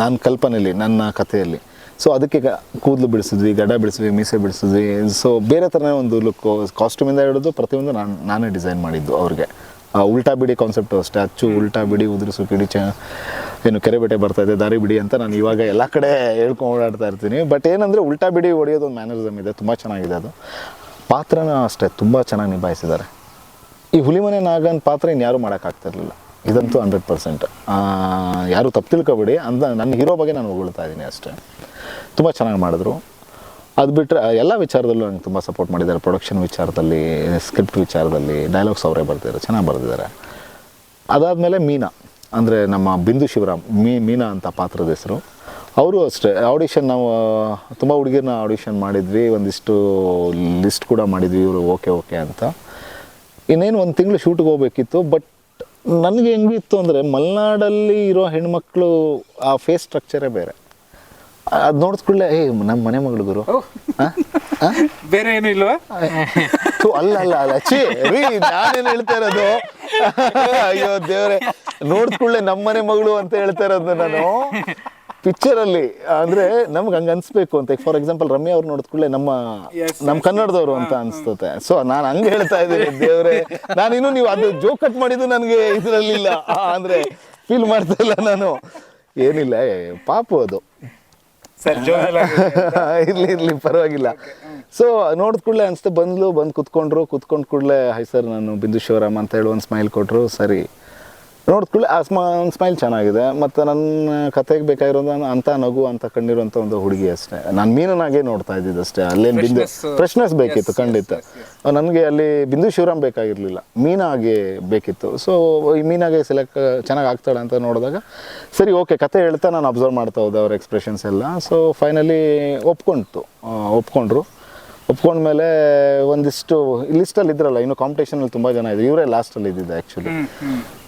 ನನ್ನ ಕಲ್ಪನೆಯಲ್ಲಿ ನನ್ನ ಕಥೆಯಲ್ಲಿ. ಸೊ ಅದಕ್ಕೆ ಕೂದಲು ಬಿಡಿಸಿದ್ವಿ ಗಡ ಬಿಡಿಸಿದ್ವಿ ಮೀಸೆ ಬಿಡಿಸಿದ್ವಿ. ಸೊ ಬೇರೆ ಥರನೇ ಒಂದು ಲುಕ್ ಕಾಸ್ಟ್ಯೂಮಿಂದ ಹಿಡಿದು ಪ್ರತಿಯೊಂದು ನಾನು ನಾನೇ ಡಿಸೈನ್ ಮಾಡಿದ್ದು ಅವ್ರಿಗೆ. ಆ ಉಲ್ಟಾ ಬಿಡಿ ಕಾನ್ಸೆಪ್ಟು ಅಷ್ಟೇ ಅಚ್ಚು ಉಲ್ಟಾ ಬಿಡಿ ಉದುರಿಸು ಕಿಡಿ ಚ ಏನು ಕೆರೆಬೇಟೆ ಬರ್ತಾ ಇದೆ ದಾರಿ ಬಿಡಿ ಅಂತ ನಾನು ಇವಾಗ ಎಲ್ಲ ಕಡೆ ಹೇಳ್ಕೊಂಡು ಓಡಾಡ್ತಾ ಇರ್ತೀನಿ. ಬಟ್ ಏನಂದರೆ ಉಲ್ಟಾ ಬಿಡಿ ಹೊಡೆಯೋದು ಒಂದು ಮ್ಯಾನರಿಸಮ್ ಇದೆ ತುಂಬ ಚೆನ್ನಾಗಿದೆ ಅದು. ಪಾತ್ರನ ಅಷ್ಟೇ ತುಂಬ ಚೆನ್ನಾಗಿ ನಿಭಾಯಿಸಿದ್ದಾರೆ. ಈ ಹುಲಿಮನೆ ನಾಗನ್ ಪಾತ್ರ ಇನ್ಯಾರೂ ಮಾಡೋಕ್ಕಾಗ್ತಿರ್ಲಿಲ್ಲ ಇದಂತೂ ಹಂಡ್ರೆಡ್ ಪರ್ಸೆಂಟ್. ಯಾರು ತಪ್ಪು ತಿಳ್ಕೊಬೇಡಿ ಅಂತ ನನ್ನ ಹೀರೋ ಬಗ್ಗೆ ನಾನು ಹೊಗಳ್ತಾ ಇದ್ದೀನಿ ಅಷ್ಟೇ. ತುಂಬ ಚೆನ್ನಾಗಿ ಮಾಡಿದ್ರು. ಅದು ಬಿಟ್ಟರೆ ಎಲ್ಲ ವಿಚಾರದಲ್ಲೂ ನಂಗೆ ತುಂಬ ಸಪೋರ್ಟ್ ಮಾಡಿದ್ದಾರೆ. ಪ್ರೊಡಕ್ಷನ್ ವಿಚಾರದಲ್ಲಿ ಸ್ಕ್ರಿಪ್ಟ್ ವಿಚಾರದಲ್ಲಿ ಡೈಲಾಗ್ಸ್ ಅವರೇ ಬರ್ತಿದ್ದಾರೆ ಚೆನ್ನಾಗಿ ಬರೆದಿದ್ದಾರೆ. ಅದಾದಮೇಲೆ ಮೀನಾ. ಅಂದರೆ ನಮ್ಮ ಬಿಂದು ಶಿವರಾಮ್, ಮೀ, ಮೀನಾ ಅಂತ ಪಾತ್ರದ ಹೆಸರು. ಅವರು ಅಷ್ಟೇ. ಆಡಿಷನ್ ನಾವು ತುಂಬ ಹುಡುಗಿರನ್ನ ಆಡಿಷನ್ ಮಾಡಿದ್ವಿ. ಒಂದಿಷ್ಟು ಲಿಸ್ಟ್ ಕೂಡ ಮಾಡಿದ್ವಿ. ಇವರು ಓಕೆ ಓಕೆ ಅಂತ. ಇನ್ನೇನು ಒಂದು ತಿಂಗಳು ಶೂಟ್ಗೆ ಹೋಗ್ಬೇಕಿತ್ತು ಬಟ್ ನನಗೆ ಹೆಂಗಿತ್ತು ಅಂದರೆ ಮಲೆನಾಡಲ್ಲಿ ಇರೋ ಹೆಣ್ಮಕ್ಳು ಆ ಫೇಸ್ ಸ್ಟ್ರಕ್ಚರೇ ಬೇರೆ. ಅದು ನೋಡಿದ್ಕೊಳ್ಳೆ ಏ ನಮ್ಮ ಮನೆ ಮಗಳು ಗುರು? ಬೇರೆ ಏನು ಇಲ್ವಾ? ಅಲ್ಲ ಅಲ್ಲ ಅಲ್ಲ ಛೀ ರೀ ನಾನೇನು ಹೇಳ್ತಾ ಇರೋದು? ಅಯ್ಯೋ ದೇವ್ರೆ ನೋಡ್ಕೊಳ್ಳೆ ನಮ್ಮನೆ ಮಗಳು ಅಂತ ಹೇಳ್ತಾ ಇರೋದು ನಾನು. ಪಿಕ್ಚರ್ ಅಲ್ಲಿ ಅಂದ್ರೆ ನಮ್ಗೆ ಹಂಗ ಅನ್ಸ್ಬೇಕು ಅಂತ. ಫಾರ್ ಎಕ್ಸಾಂಪಲ್ ರಮ್ಯಾ ಅವ್ರು ಕೂಡಲೇ ನಮ್ಮ ನಮ್ಮ ಕನ್ನಡದವರು ಅಂತ ಅನ್ಸ್ತತೆ ಸೊ ನಾನು ಹಂಗೆ ಹೇಳ್ತಾ ಇದ್ದೀನಿ ದೇವ್ರೆ. ನಾನು ಇನ್ನು ನೀವು ಅದು ಜೋಕ್ ಕಟ್ ಮಾಡಿದ್ದು ನನಗೆ ಇದರಲ್ಲಿಲ್ಲ ಅಂದ್ರೆ ಫೀಲ್ ಮಾಡ್ತಾ ಇಲ್ಲ ನಾನು. ಏನಿಲ್ಲ ಪಾಪ ಅದು. ಇರ್ಲಿ ಇರ್ಲಿ ಪರವಾಗಿಲ್ಲ. ಸೊ ನೋಡಿದ ಕೂಡಲೇ ಅನ್ಸುತ್ತೆ ಬಂದ್ಲು ಬಂದು ಕುತ್ಕೊಂಡ್ರು ಕುತ್ಕೊಂಡ್ ಕೂಡಲೇ ಹೈ ಸರ್ ನಾನು ಬಿಂದು ಶಿವರಾಮ್ ಅಂತ ಹೇಳಿ ಒಂದು ಸ್ಮೈಲ್ ಕೊಟ್ಟರು ಸರಿ. ನೋಡಿದ ಕೂಡಲೇ ಆ ಸ್ಮ ಸ್ಮೈಲ್ ಚೆನ್ನಾಗಿದೆ ಮತ್ತು ನನ್ನ ಕತೆಗೆ ಬೇಕಾಗಿರೋದು ಅಂತ ನಗು ಅಂತ ಕಂಡಿರುವಂಥ ಒಂದು ಹುಡುಗಿ ಅಷ್ಟೇ. ನಾನು ಮೀನನಾಗೆ ನೋಡ್ತಾ ಇದ್ದಿದ್ದು ಅಷ್ಟೇ ಅಲ್ಲೇನು ಬಿಂದು ಫ್ರೆಶ್ನೆಸ್ ಬೇಕಿತ್ತು ಖಂಡಿತ. ನನಗೆ ಅಲ್ಲಿ ಬಿಂದು ಶಿವರಾಮ್ ಬೇಕಾಗಿರಲಿಲ್ಲ ಮೀನಾಗೆ ಬೇಕಿತ್ತು. ಸೊ ಈ ಮೀನಾಗೆ ಸೆಲೆಕ್ಟ್ ಚೆನ್ನಾಗಿ ಆಗ್ತಾಳೆ ಅಂತ ನೋಡಿದಾಗ ಸರಿ ಓಕೆ ಕತೆ ಹೇಳ್ತಾ ನಾನು ಅಬ್ಸರ್ವ್ ಮಾಡ್ತಾ ಹೋದೆ ಅವ್ರ ಎಕ್ಸ್ಪ್ರೆಷನ್ಸ್ ಎಲ್ಲ. So finally ಒಪ್ಕೊಂಡ್ತು ಒಪ್ಕೊಂಡ್ರು. ಒಪ್ಕೊಂಡ ಮೇಲೆ ಒಂದಿಷ್ಟು ಲಿಸ್ಟಲ್ಲಿ ಇದ್ರಲ್ಲ ಇನ್ನು ಕಾಂಪಿಟೇಷನಲ್ಲಿ ತುಂಬ ಜನ ಇದ್ರು. ಇವರೇ ಲಾಸ್ಟಲ್ಲಿ ಇದ್ದಿದ್ದು ಆ್ಯಕ್ಚುಲಿ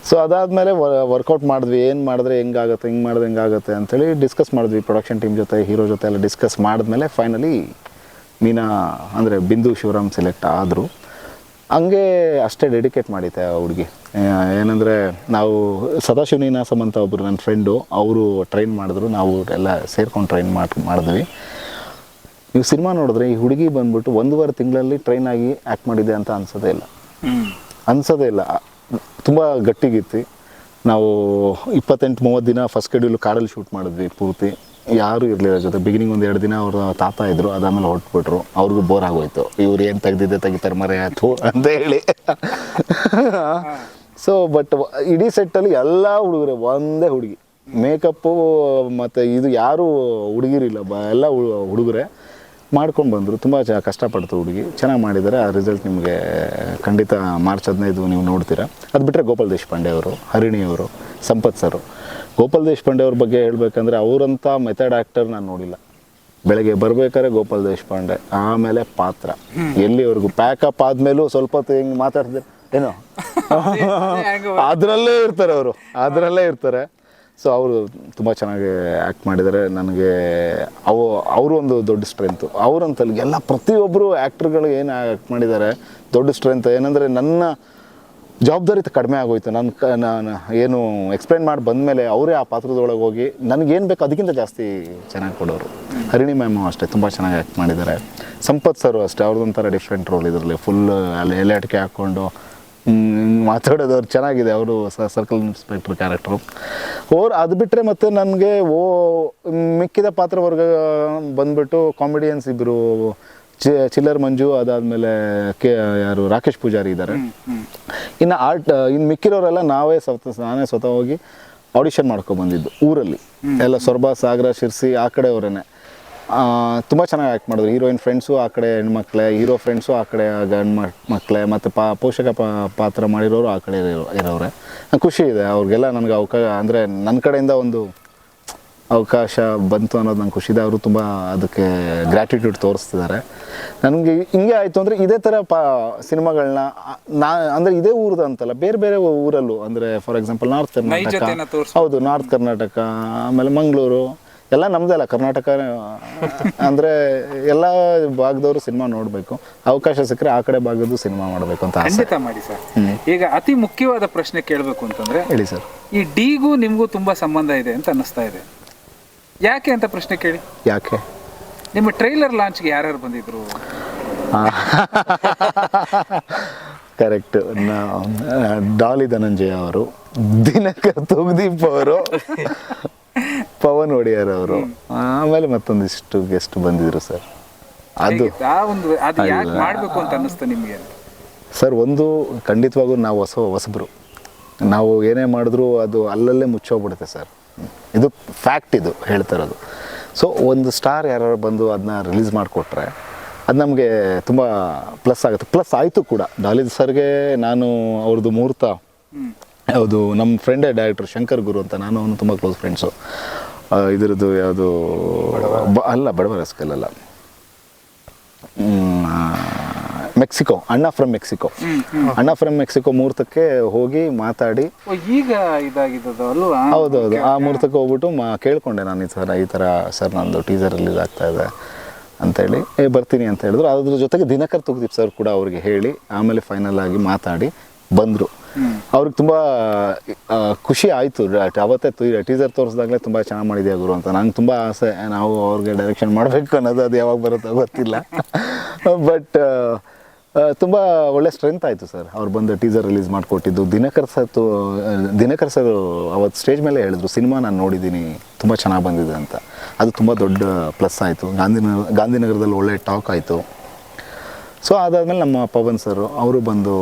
ಸೊ ಅದಾದಮೇಲೆ ವರ್ಕೌಟ್ ಮಾಡಿದ್ವಿ. ಏನು ಮಾಡಿದ್ರೆ ಹೆಂಗಾಗುತ್ತೆ ಹಿಂಗೆ ಮಾಡಿದ್ರೆ ಹೆಂಗಾಗುತ್ತೆ ಅಂತೇಳಿ ಡಿಸ್ಕಸ್ ಮಾಡಿದ್ವಿ. ಪ್ರೊಡಕ್ಷನ್ ಟೀಮ್ ಜೊತೆ ಹೀರೋ ಜೊತೆ ಎಲ್ಲ ಡಿಸ್ಕಸ್ ಮಾಡಿದ್ಮೇಲೆ ಫೈನಲಿ ಮೀನಾ ಅಂದರೆ ಬಿಂದು ಶಿವರಾಮ್ ಸೆಲೆಕ್ಟ್ ಆದರು. ಹಂಗೆ ಅಷ್ಟೇ ಡೆಡಿಕೇಟ್ ಮಾಡಿದ್ದೆ ಆ ಹುಡುಗಿ. ಏನಂದರೆ ನಾವು ಸದಾಶಿವ ನೀನಾಸಮ್ ಅಂತ ಒಬ್ಬರು ನನ್ನ ಫ್ರೆಂಡು ಅವರು ಟ್ರೈನ್ ಮಾಡಿದ್ರು. ನಾವು ಎಲ್ಲ ಸೇರ್ಕೊಂಡು ಟ್ರೈನ್ ಮಾಡಿ ಮಾಡಿದ್ವಿ. ನೀವು ಸಿನಿಮಾ ನೋಡಿದ್ರೆ ಈ ಹುಡುಗಿ ಬಂದ್ಬಿಟ್ಟು ಒಂದೂವರೆ ತಿಂಗಳಲ್ಲಿ ಟ್ರೈನ್ ಆಗಿ ಆ್ಯಕ್ಟ್ ಮಾಡಿದೆ ಅಂತ ಅನ್ಸೋದೇ ಇಲ್ಲ. ಅನ್ಸೋದೇ ಇಲ್ಲ. ತುಂಬ ಗಟ್ಟಿಗಿತ್ತು ನಾವು ಇಪ್ಪತ್ತೆಂಟು, ಮೂವತ್ತು ದಿನ ಫಸ್ಟ್ ಶೆಡ್ಯೂಲ್ ಕಾಡಲ್ಲಿ ಶೂಟ್ ಮಾಡಿದ್ವಿ ಪೂರ್ತಿ. ಯಾರೂ ಇರಲಿಲ್ಲ ಜೊತೆ. ಬಿಗಿನಿಂಗ್ ಒಂದು ಎರಡು ದಿನ ಅವ್ರ ತಾತ ಇದ್ದರು ಅದಾದಮೇಲೆ ಹೊರಟ್ಬಿಟ್ರು. ಅವ್ರಿಗೂ ಬೋರ್ ಆಗೋಯ್ತು. ಇವ್ರು ಏನು ತೆಗ್ದಿದ್ದೆ ತೆಗಿತಾರೆ ಮರೆ ಆಯ್ತು ಅಂತ ಹೇಳಿ. ಸೊ ಬಟ್ ಇಡೀ ಸೆಟ್ಟಲ್ಲಿ ಎಲ್ಲ ಹುಡುಗರು, ಒಂದೇ ಹುಡುಗಿ. ಮೇಕಪ್ಪು ಮತ್ತು ಇದು ಯಾರೂ ಹುಡುಗಿರಿಲ್ಲ, ಬ ಎಲ್ಲ ಹುಡುಗರೆ. ಮಾಡ್ಕೊಂಡು ಬಂದರು ತುಂಬ ಚ ಕಷ್ಟಪಡ್ತು ಹುಡುಗಿ. ಚೆನ್ನಾಗಿ ಮಾಡಿದ್ದಾರೆ ಆ ರಿಸಲ್ಟ್ ನಿಮಗೆ ಖಂಡಿತ ಮಾರ್ಚ್ ಹದಿನೈದು ನೀವು ನೋಡ್ತೀರಾ. ಅದು ಬಿಟ್ಟರೆ ಗೋಪಾಲ್ ದೇಶಪಾಂಡೆ ಅವರು ಹರಿಣಿ ಅವರು ಸಂಪತ್ ಸರು. ಗೋಪಾಲ್ ದೇಶಪಾಂಡೆ ಅವ್ರ ಬಗ್ಗೆ ಹೇಳಬೇಕಂದ್ರೆ ಅವರಂಥ ಮೆಥಡ್ ಆ್ಯಕ್ಟರ್ ನಾನು ನೋಡಿಲ್ಲ. ಬೆಳಗ್ಗೆ ಬರ್ಬೇಕಾದ್ರೆ ಗೋಪಾಲ್ ದೇಶಪಾಂಡೆ ಆಮೇಲೆ ಪಾತ್ರ. ಎಲ್ಲಿವರೆಗೂ ಪ್ಯಾಕಪ್ ಆದ್ಮೇಲೂ ಸ್ವಲ್ಪ ಹೊತ್ತು ಹಿಂಗೆ ಮಾತಾಡ್ತಾರೆ ಏನೋ? ಅದರಲ್ಲೇ ಇರ್ತಾರೆ ಅವರು ಅದರಲ್ಲೇ ಇರ್ತಾರೆ. ಸೊ ಅವರು ತುಂಬ ಚೆನ್ನಾಗಿ ಆ್ಯಕ್ಟ್ ಮಾಡಿದ್ದಾರೆ ನನಗೆ ಅವು, ಅವರು ಒಂದು ದೊಡ್ಡ ಸ್ಟ್ರೆಂತು ಅವರಂತಲ್ಲಿ ಎಲ್ಲ ಪ್ರತಿಯೊಬ್ಬರು ಆ್ಯಕ್ಟ್ರುಗಳು ಏನು ಆ್ಯಕ್ಟ್ ಮಾಡಿದ್ದಾರೆ ದೊಡ್ಡ ಸ್ಟ್ರೆಂತ್ ಏನಂದರೆ ನನ್ನ ಜವಾಬ್ದಾರಿ ಕಡಿಮೆ ಆಗೋಯ್ತು. ನನ್ನ ಕ, ನಾನು ಏನು ಎಕ್ಸ್ಪ್ಲೈನ್ ಮಾಡಿ ಬಂದಮೇಲೆ ಅವರೇ ಆ ಪಾತ್ರದೊಳಗೆ ಹೋಗಿ ನನಗೇನು ಬೇಕು ಅದಕ್ಕಿಂತ ಜಾಸ್ತಿ ಚೆನ್ನಾಗಿ ಕೊಡೋರು. ಹರಿಣಿ ಮ್ಯಾಮು ಅಷ್ಟೇ, ತುಂಬ ಚೆನ್ನಾಗಿ ಆ್ಯಕ್ಟ್ ಮಾಡಿದ್ದಾರೆ ಸಂಪತ್ ಸರು ಅಷ್ಟೇ ಅವ್ರದ್ದೊಂಥರ ಡಿಫ್ರೆಂಟ್ ರೋಲ್ ಇದರಲ್ಲಿ. ಫುಲ್ ಅಲ್ಲಿ ಎಲೆ ಅಟಿಕೆ ಹಾಕ್ಕೊಂಡು ಮಾತಾಡೋದು ಅವ್ರು ಚೆನ್ನಾಗಿದೆ. ಅವರು ಸರ್ಕಲ್ ಇನ್ಸ್ಪೆಕ್ಟರ್ ಕ್ಯಾರೆಕ್ಟ್ರು ಓರ್ ಅದು ಬಿಟ್ಟರೆ ಮತ್ತೆ ನನಗೆ ಓ ಮಿಕ್ಕಿದ ಪಾತ್ರ ವರ್ಗ ಬಂದ್ಬಿಟ್ಟು ಕಾಮಿಡಿಯನ್ಸ್ ಇಬ್ಬರು ಚಿ ಚಿಲ್ಲರ್ ಮಂಜು ಅದಾದಮೇಲೆ ಕೆ ಯಾರು ರಾಕೇಶ್ ಪೂಜಾರಿ ಇದ್ದಾರೆ ಇನ್ನು ಆರ್ಟ್ ಇನ್ನು ಮಿಕ್ಕಿರೋರೆಲ್ಲ ನಾವೇ ಸ್ವತಃ ನಾನೇ ಸ್ವತಃ ಹೋಗಿ ಆಡಿಷನ್ ಮಾಡ್ಕೊಂಡು ಬಂದಿದ್ದು ಊರಲ್ಲಿ. ಎಲ್ಲ ಸೊರಬ ಸಾಗರ ಶಿರ್ಸಿ ಆ ಕಡೆ ಅವರೇನೆ. ತುಂಬ ಚೆನ್ನಾಗಿ ಆ್ಯಕ್ಟ್ ಮಾಡಿದ್ರು. ಹೀರೋಯಿನ್ ಫ್ರೆಂಡ್ಸು ಆ ಕಡೆ ಹೆಣ್ಮಕ್ಳೆ ಹೀರೋ ಫ್ರೆಂಡ್ಸು ಆ ಕಡೆ ಗಂಡು ಮಕ್ಕಳೇ ಮತ್ತು ಪಾ ಪೋಷಕ ಪಾ ಪಾತ್ರ ಮಾಡಿರೋರು ಆ ಕಡೆ ಇರೋ ಇರೋರೆ ಖುಷಿ ಇದೆ. ಅವ್ರಿಗೆಲ್ಲ ನನಗೆ ಅವಕಾಶ ಅಂದರೆ ನನ್ನ ಕಡೆಯಿಂದ ಒಂದು ಅವಕಾಶ ಬಂತು ಅನ್ನೋದು ನಂಗೆ ಖುಷಿ ಇದೆ. ಅವರು ತುಂಬ ಅದಕ್ಕೆ ಗ್ರ್ಯಾಟಿಟ್ಯೂಡ್ ತೋರಿಸ್ತಿದ್ದಾರೆ ನನಗೆ ಹಿಂಗೆ ಆಯಿತು ಅಂದರೆ ಇದೇ ಥರ ಪಾ ಸಿನಿಮಾಗಳನ್ನ ನಾ ಅಂದರೆ ಇದೇ ಊರದ ಅಂತಲ್ಲ ಬೇರೆ ಬೇರೆ ಊರಲ್ಲೂ ಅಂದರೆ ಫಾರ್ ಎಕ್ಸಾಂಪಲ್ ನಾರ್ತ್ ಕರ್ನಾಟಕ ಹೌದು ನಾರ್ತ್ ಕರ್ನಾಟಕ ಆಮೇಲೆ ಮಂಗಳೂರು ಎಲ್ಲ ನಮ್ಮದೇ ಅಲ್ಲ ಕರ್ನಾಟಕ ಅಂದರೆ ಎಲ್ಲ ಭಾಗದವರು ಸಿನಿಮಾ ನೋಡಬೇಕು. ಅವಕಾಶ ಸಿಕ್ಕರೆ ಆ ಕಡೆ ಭಾಗದ್ದು ಸಿನಿಮಾ ಮಾಡಬೇಕು ಅಂತ ಆಸೆ. ಖಂಡಿತ ಮಾಡಿ ಸರ್. ಈಗ ಅತಿ ಮುಖ್ಯವಾದ ಪ್ರಶ್ನೆ ಕೇಳಬೇಕು ಅಂತಂದ್ರೆ ಹೇಳಿ ಸರ್. ಈ ಡಿಗೂ ನಿಮಗೂ ತುಂಬಾ ಸಂಬಂಧ ಇದೆ ಅಂತ ಅನ್ನಿಸ್ತಾ ಇದೆ. ಯಾಕೆ ಅಂತ ಪ್ರಶ್ನೆ ಕೇಳಿ. ಯಾಕೆ? ನಿಮ್ಮ ಟ್ರೈಲರ್ ಲಾಂಚ್ಗೆ ಯಾರ್ಯಾರು ಬಂದಿದ್ರು? ಕರೆಕ್ಟ್. ಡಾಲಿ ಧನಂಜಯ ಅವರು ದಿನಕರ್ ತುಗ್ದೀಪ್ ಅವರು ಪವನ್ ಒಡೆಯರ್ ಅವರು. ಆಮೇಲೆ ಮತ್ತೊಂದಿಷ್ಟು ಗೆಸ್ಟ್ ಬಂದಿದ್ರು ಸರ್ ಅದು ಹೇಗಿತ್ತು? ಆ ಒಂದು ಅದು ಯಾಕೆ ಮಾಡ್ಬೇಕು ಅಂತ ಅನ್ನಿಸ್ತು ನಿಮ್ಗೆ? ಸರ್ ಒಂದು ಖಂಡಿತವಾಗೂ ನಾವು ಹೊಸ ಹೊಸಬ್ರು. ನಾವು ಏನೇ ಮಾಡಿದ್ರೂ ಅದು ಅಲ್ಲಲ್ಲೇ ಮುಚ್ಚೋಗ್ಬಿಡುತ್ತೆ ಸರ್ ಇದು ಫ್ಯಾಕ್ಟ್ ಇದು ಹೇಳ್ತಾ ಇರೋದು. ಸೊ ಒಂದು ಸ್ಟಾರ್ ಯಾರು ಬಂದು ಅದನ್ನ ರಿಲೀಸ್ ಮಾಡಿಕೊಟ್ರೆ ಅದು ನಮಗೆ ತುಂಬ ಪ್ಲಸ್ ಆಗುತ್ತೆ. ಪ್ಲಸ್ ಆಯಿತು ಕೂಡ. ಡಾಲಿದ್ ಸರ್ಗೆ ನಾನು ಅವ್ರದ್ದು ಮುಹೂರ್ತ. ಹೌದು ನಮ್ಮ ಫ್ರೆಂಡೇ ಡೈರೆಕ್ಟರ್ ಶಂಕರ್ ಗುರು ಅಂತ ನಾನು ಅವನು ತುಂಬ ಕ್ಲೋಸ್ ಫ್ರೆಂಡ್ಸು ಇದರದ್ದು ಯಾವುದು ಅಲ್ಲ ಬಡವರ ಸ್ಕಲ್ ಅಲ್ಲ. ಮೆಕ್ಸಿಕೋ ಅಣ್ಣ ಫ್ರಮ್ ಮೆಕ್ಸಿಕೋ. ಅಣ್ಣ ಫ್ರಮ್ ಮೆಕ್ಸಿಕೋ ಮುಹೂರ್ತಕ್ಕೆ ಹೋಗಿ ಮಾತಾಡಿ. ಈಗ ಹೌದೌದು. ಆ ಮುಹೂರ್ತಕ್ಕೆ ಹೋಗ್ಬಿಟ್ಟು ಮಾ ಕೇಳ್ಕೊಂಡೆ ನಾನು ಈ ಥರ ಈ ಥರ ಸರ್ ನಂದು ಟೀಸರ್ ರಿಲೀಸ್ ಆಗ್ತಾ ಇದೆ ಅಂತೇಳಿ. ಏ ಬರ್ತೀನಿ ಅಂತ ಹೇಳಿದ್ರು. ಅದ್ರ ಜೊತೆಗೆ ದಿನಕರ್ ತುಗ್ದೀಪ್ ಸರ್ ಕೂಡ ಅವ್ರಿಗೆ ಹೇಳಿ ಆಮೇಲೆ ಫೈನಲ್ ಆಗಿ ಮಾತಾಡಿ ಬಂದರು. ಅವ್ರಿಗೆ ತುಂಬ ಖುಷಿ ಆಯಿತು ಅವತ್ತೇ ಟೀಸರ್ ತೋರಿಸಿದಾಗಲೇ ತುಂಬ ಚೆನ್ನಾಗಿ ಮಾಡಿದೆಯಾ ಗುರು ಅಂತ. ನಂಗೆ ತುಂಬ ಆಸೆ, ನಾವು ಅವ್ರಿಗೆ ಡೈರೆಕ್ಷನ್ ಮಾಡಬೇಕು ಅನ್ನೋದು ಅದು ಯಾವಾಗ ಬರುತ್ತೋ ಗೊತ್ತಿಲ್ಲ. ಬಟ್ ತುಂಬ ಒಳ್ಳೆ ಸ್ಟ್ರೆಂತ್ ಆಯಿತು ಸರ್ ಅವ್ರು ಬಂದು ಟೀಸರ್ ರಿಲೀಸ್ ಮಾಡಿಕೊಟ್ಟಿದ್ದು. ದಿನಕರ್ ಸತ್ತು ದಿನಕರ್ ಸರ್ ಅವತ್ತು ಸ್ಟೇಜ್ ಮೇಲೆ ಹೇಳಿದ್ರು, ಸಿನಿಮಾ ನಾನು ನೋಡಿದ್ದೀನಿ ತುಂಬ ಚೆನ್ನಾಗಿ ಬಂದಿದೆ ಅಂತ. ಅದು ತುಂಬ ದೊಡ್ಡ ಪ್ಲಸ್ ಆಯಿತು. ಗಾಂಧಿನಗರ ಗಾಂಧಿನಗರದಲ್ಲಿ ಒಳ್ಳೆ ಟಾಕ್ ಆಯಿತು. ಸೊ ಅದಾದಮೇಲೆ ನಮ್ಮ ಪವನ್ ಸರ್ ಅವರು ಬಂದು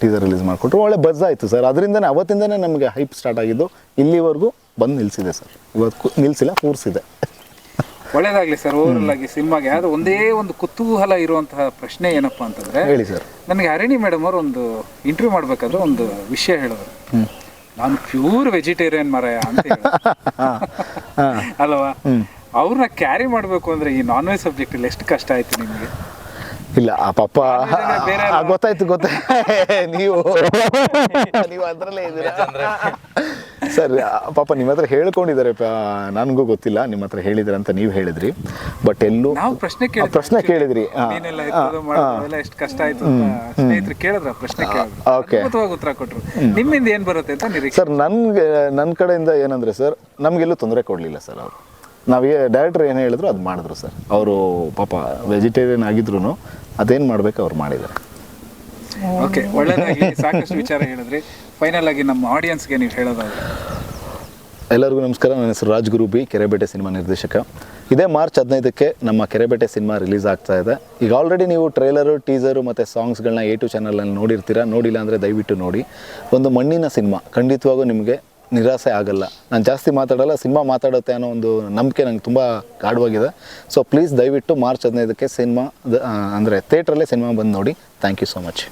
ಟೀಸರ್ ರಿಲೀಸ್ ಮಾಡಿಕೊಟ್ರು. ಒಳ್ಳೆ ಬಜ್ ಆಯಿತು ಸರ್ ಅದರಿಂದನೇ ಅವತ್ತಿಂದನೇ ನಮಗೆ ಹೈಪ್ ಸ್ಟಾರ್ಟ್ ಆಗಿದ್ದು ಇಲ್ಲಿವರೆಗೂ ಬಂದು ನಿಲ್ಲಿಸಿದೆ ಸರ್ ಇವತ್ತು ನಿಲ್ಲಿಸಿಲ್ಲ ಕೂರಿಸಿದೆ. ಒಳ್ಳೇದಾಗಲಿ ಸರ್ ಓವರಲ್ ಆಗಿ ಸಿನಿಮಾಗೆ ಆದ್ರೆ ಒಂದೇ ಒಂದು ಕುತೂಹಲ ಇರುವಂತಹ ಪ್ರಶ್ನೆ ಏನಪ್ಪಾ ಅಂತಂದ್ರೆ ಹೇಳಿ ಸರ್ ನನಗೆ ಅರಣಿ ಮೇಡಮ್ ಅವರು ಒಂದು ಇಂಟರ್ವ್ಯೂ ಮಾಡ್ಬೇಕಾದ್ರೆ ಒಂದು ವಿಷಯ ಹೇಳಿದ್ರು ನಾನು ಪ್ಯೂರ್ ವೆಜಿಟೇರಿಯನ್ ಮರಯ ಅಂತ. ಅಲ್ವಾ? ಅವ್ರನ್ನ ಕ್ಯಾರಿ ಮಾಡ್ಬೇಕು ಅಂದ್ರೆ ಈ ನಾನ್ ವೆಜ್ ಸಬ್ಜೆಕ್ಟ್ ಅಲ್ಲಿ ಎಷ್ಟು ಕಷ್ಟ ಆಯ್ತು ನಿಮ್ಗೆ? ಇಲ್ಲ ಆ ಪಾಪ ಗೊತ್ತಾಯ್ತು ಗೊತ್ತಾಯ್ತು ನೀವು. ನೀವು ಅದರಲ್ಲೇ ಇದ್ದೀರಾ? ಸರ್ ಪಾಪ ನಿಮ್ಮ ಹತ್ರ ಹೇಳ್ಕೊಂಡಿದ್ದಾರೆ ನನಗೂ ಗೊತ್ತಿಲ್ಲ ನಿಮ್ಮ ಹತ್ರ ಹೇಳಿದ್ರ ಅಂತ ನೀವು ಹೇಳಿದ್ರಿ. ಬಟ್ ಎಲ್ಲೂ ಪ್ರಶ್ನೆ ಪ್ರಶ್ನೆ ಕೇಳಿದ್ರಿ. ಎಷ್ಟು ಕಷ್ಟ ಆಯ್ತು ಅಂತ ಸ್ನೇಹಿತರು ಕೇಳಿದ್ರ ಪ್ರಶ್ನೆ ಕೇಳಿದ್ರು. Okay. ಉತ್ತರ ಕೊಟ್ರು. ನಿಮ್ಮಿಂದ ಏನ್ ಬರುತ್ತೆ ಅಂತ ಸರ್ ನನ್ಗೆ ನನ್ನ ಕಡೆಯಿಂದ ಏನಂದ್ರೆ ಸರ್ ನಮ್ಗೆಲ್ಲೂ ತೊಂದರೆ ಕೊಡಲಿಲ್ಲ ಸರ್ ಅವರು. ನಾವು ಡೈರೆಕ್ಟರ್ ಏನು ಹೇಳಿದ್ರು ಅದು ಮಾಡಿದ್ರು ಸರ್. ಅವರು ಪಾಪ ವೆಜಿಟೇರಿಯನ್ ಆಗಿದ್ರು ಅದೇನು ಮಾಡಬೇಕು ಅವ್ರು ಮಾಡಿದ್ದಾರೆ. ಓಕೆ ಒಳ್ಳೆಯದಾಗಿ ಸಾಕಷ್ಟು ವಿಚಾರ ಹೇಳಿದ್ರಿ. ಫೈನಲ್ ಆಗಿ ನಮ್ಮ ಆಡಿಯನ್ಸ್ಗೆ ನೀವು ಹೇಳೋದಾದ್ರೆ ಎಲ್ಲರಿಗೂ ನಮಸ್ಕಾರ. ನನ್ನ ಹೆಸರು ರಾಜ್ಗುರು ಬಿ. ಕೆರೆಬೇಟೆ ಸಿನಿಮಾ ನಿರ್ದೇಶಕ. ಇದೇ ಮಾರ್ಚ್ ಹದಿನೈದಕ್ಕೆ ನಮ್ಮ ಕೆರೆಬೇಟೆ ಸಿನಿಮಾ ರಿಲೀಸ್ ಆಗ್ತಾ ಇದೆ. ಈಗ ಆಲ್ರೆಡಿ ನೀವು ಟ್ರೇಲರು ಟೀಸರು ಮತ್ತು ಸಾಂಗ್ಸ್ಗಳನ್ನ ಎ ಟು ಚಾನಲಲ್ಲಿ ನೋಡಿರ್ತೀರಾ? ನೋಡಿಲ್ಲ ಅಂದರೆ ದಯವಿಟ್ಟು ನೋಡಿ. ಒಂದು ಮಣ್ಣಿನ ಸಿನಿಮಾ. ಖಂಡಿತವಾಗೂ ನಿಮಗೆ ನಿರಾಸೆ ಆಗಲ್ಲ. ನಾನು ಜಾಸ್ತಿ ಮಾತಾಡಲ್ಲ, ಸಿನಿಮಾ ಮಾತಾಡುತ್ತೆ ಅನ್ನೋ ಒಂದು ನಂಬಿಕೆ ನಂಗೆ ತುಂಬ ಗಾಢವಾಗಿದೆ. ಸೊ ಪ್ಲೀಸ್ ದಯವಿಟ್ಟು ಮಾರ್ಚ್ ಹದಿನೈದಕ್ಕೆ ಸಿನಿಮಾ ಅಂದರೆ ಥಿಯೇಟ್ರಲ್ಲೇ ಸಿನಿಮಾ ಬಂದು ನೋಡಿ. Thank you so much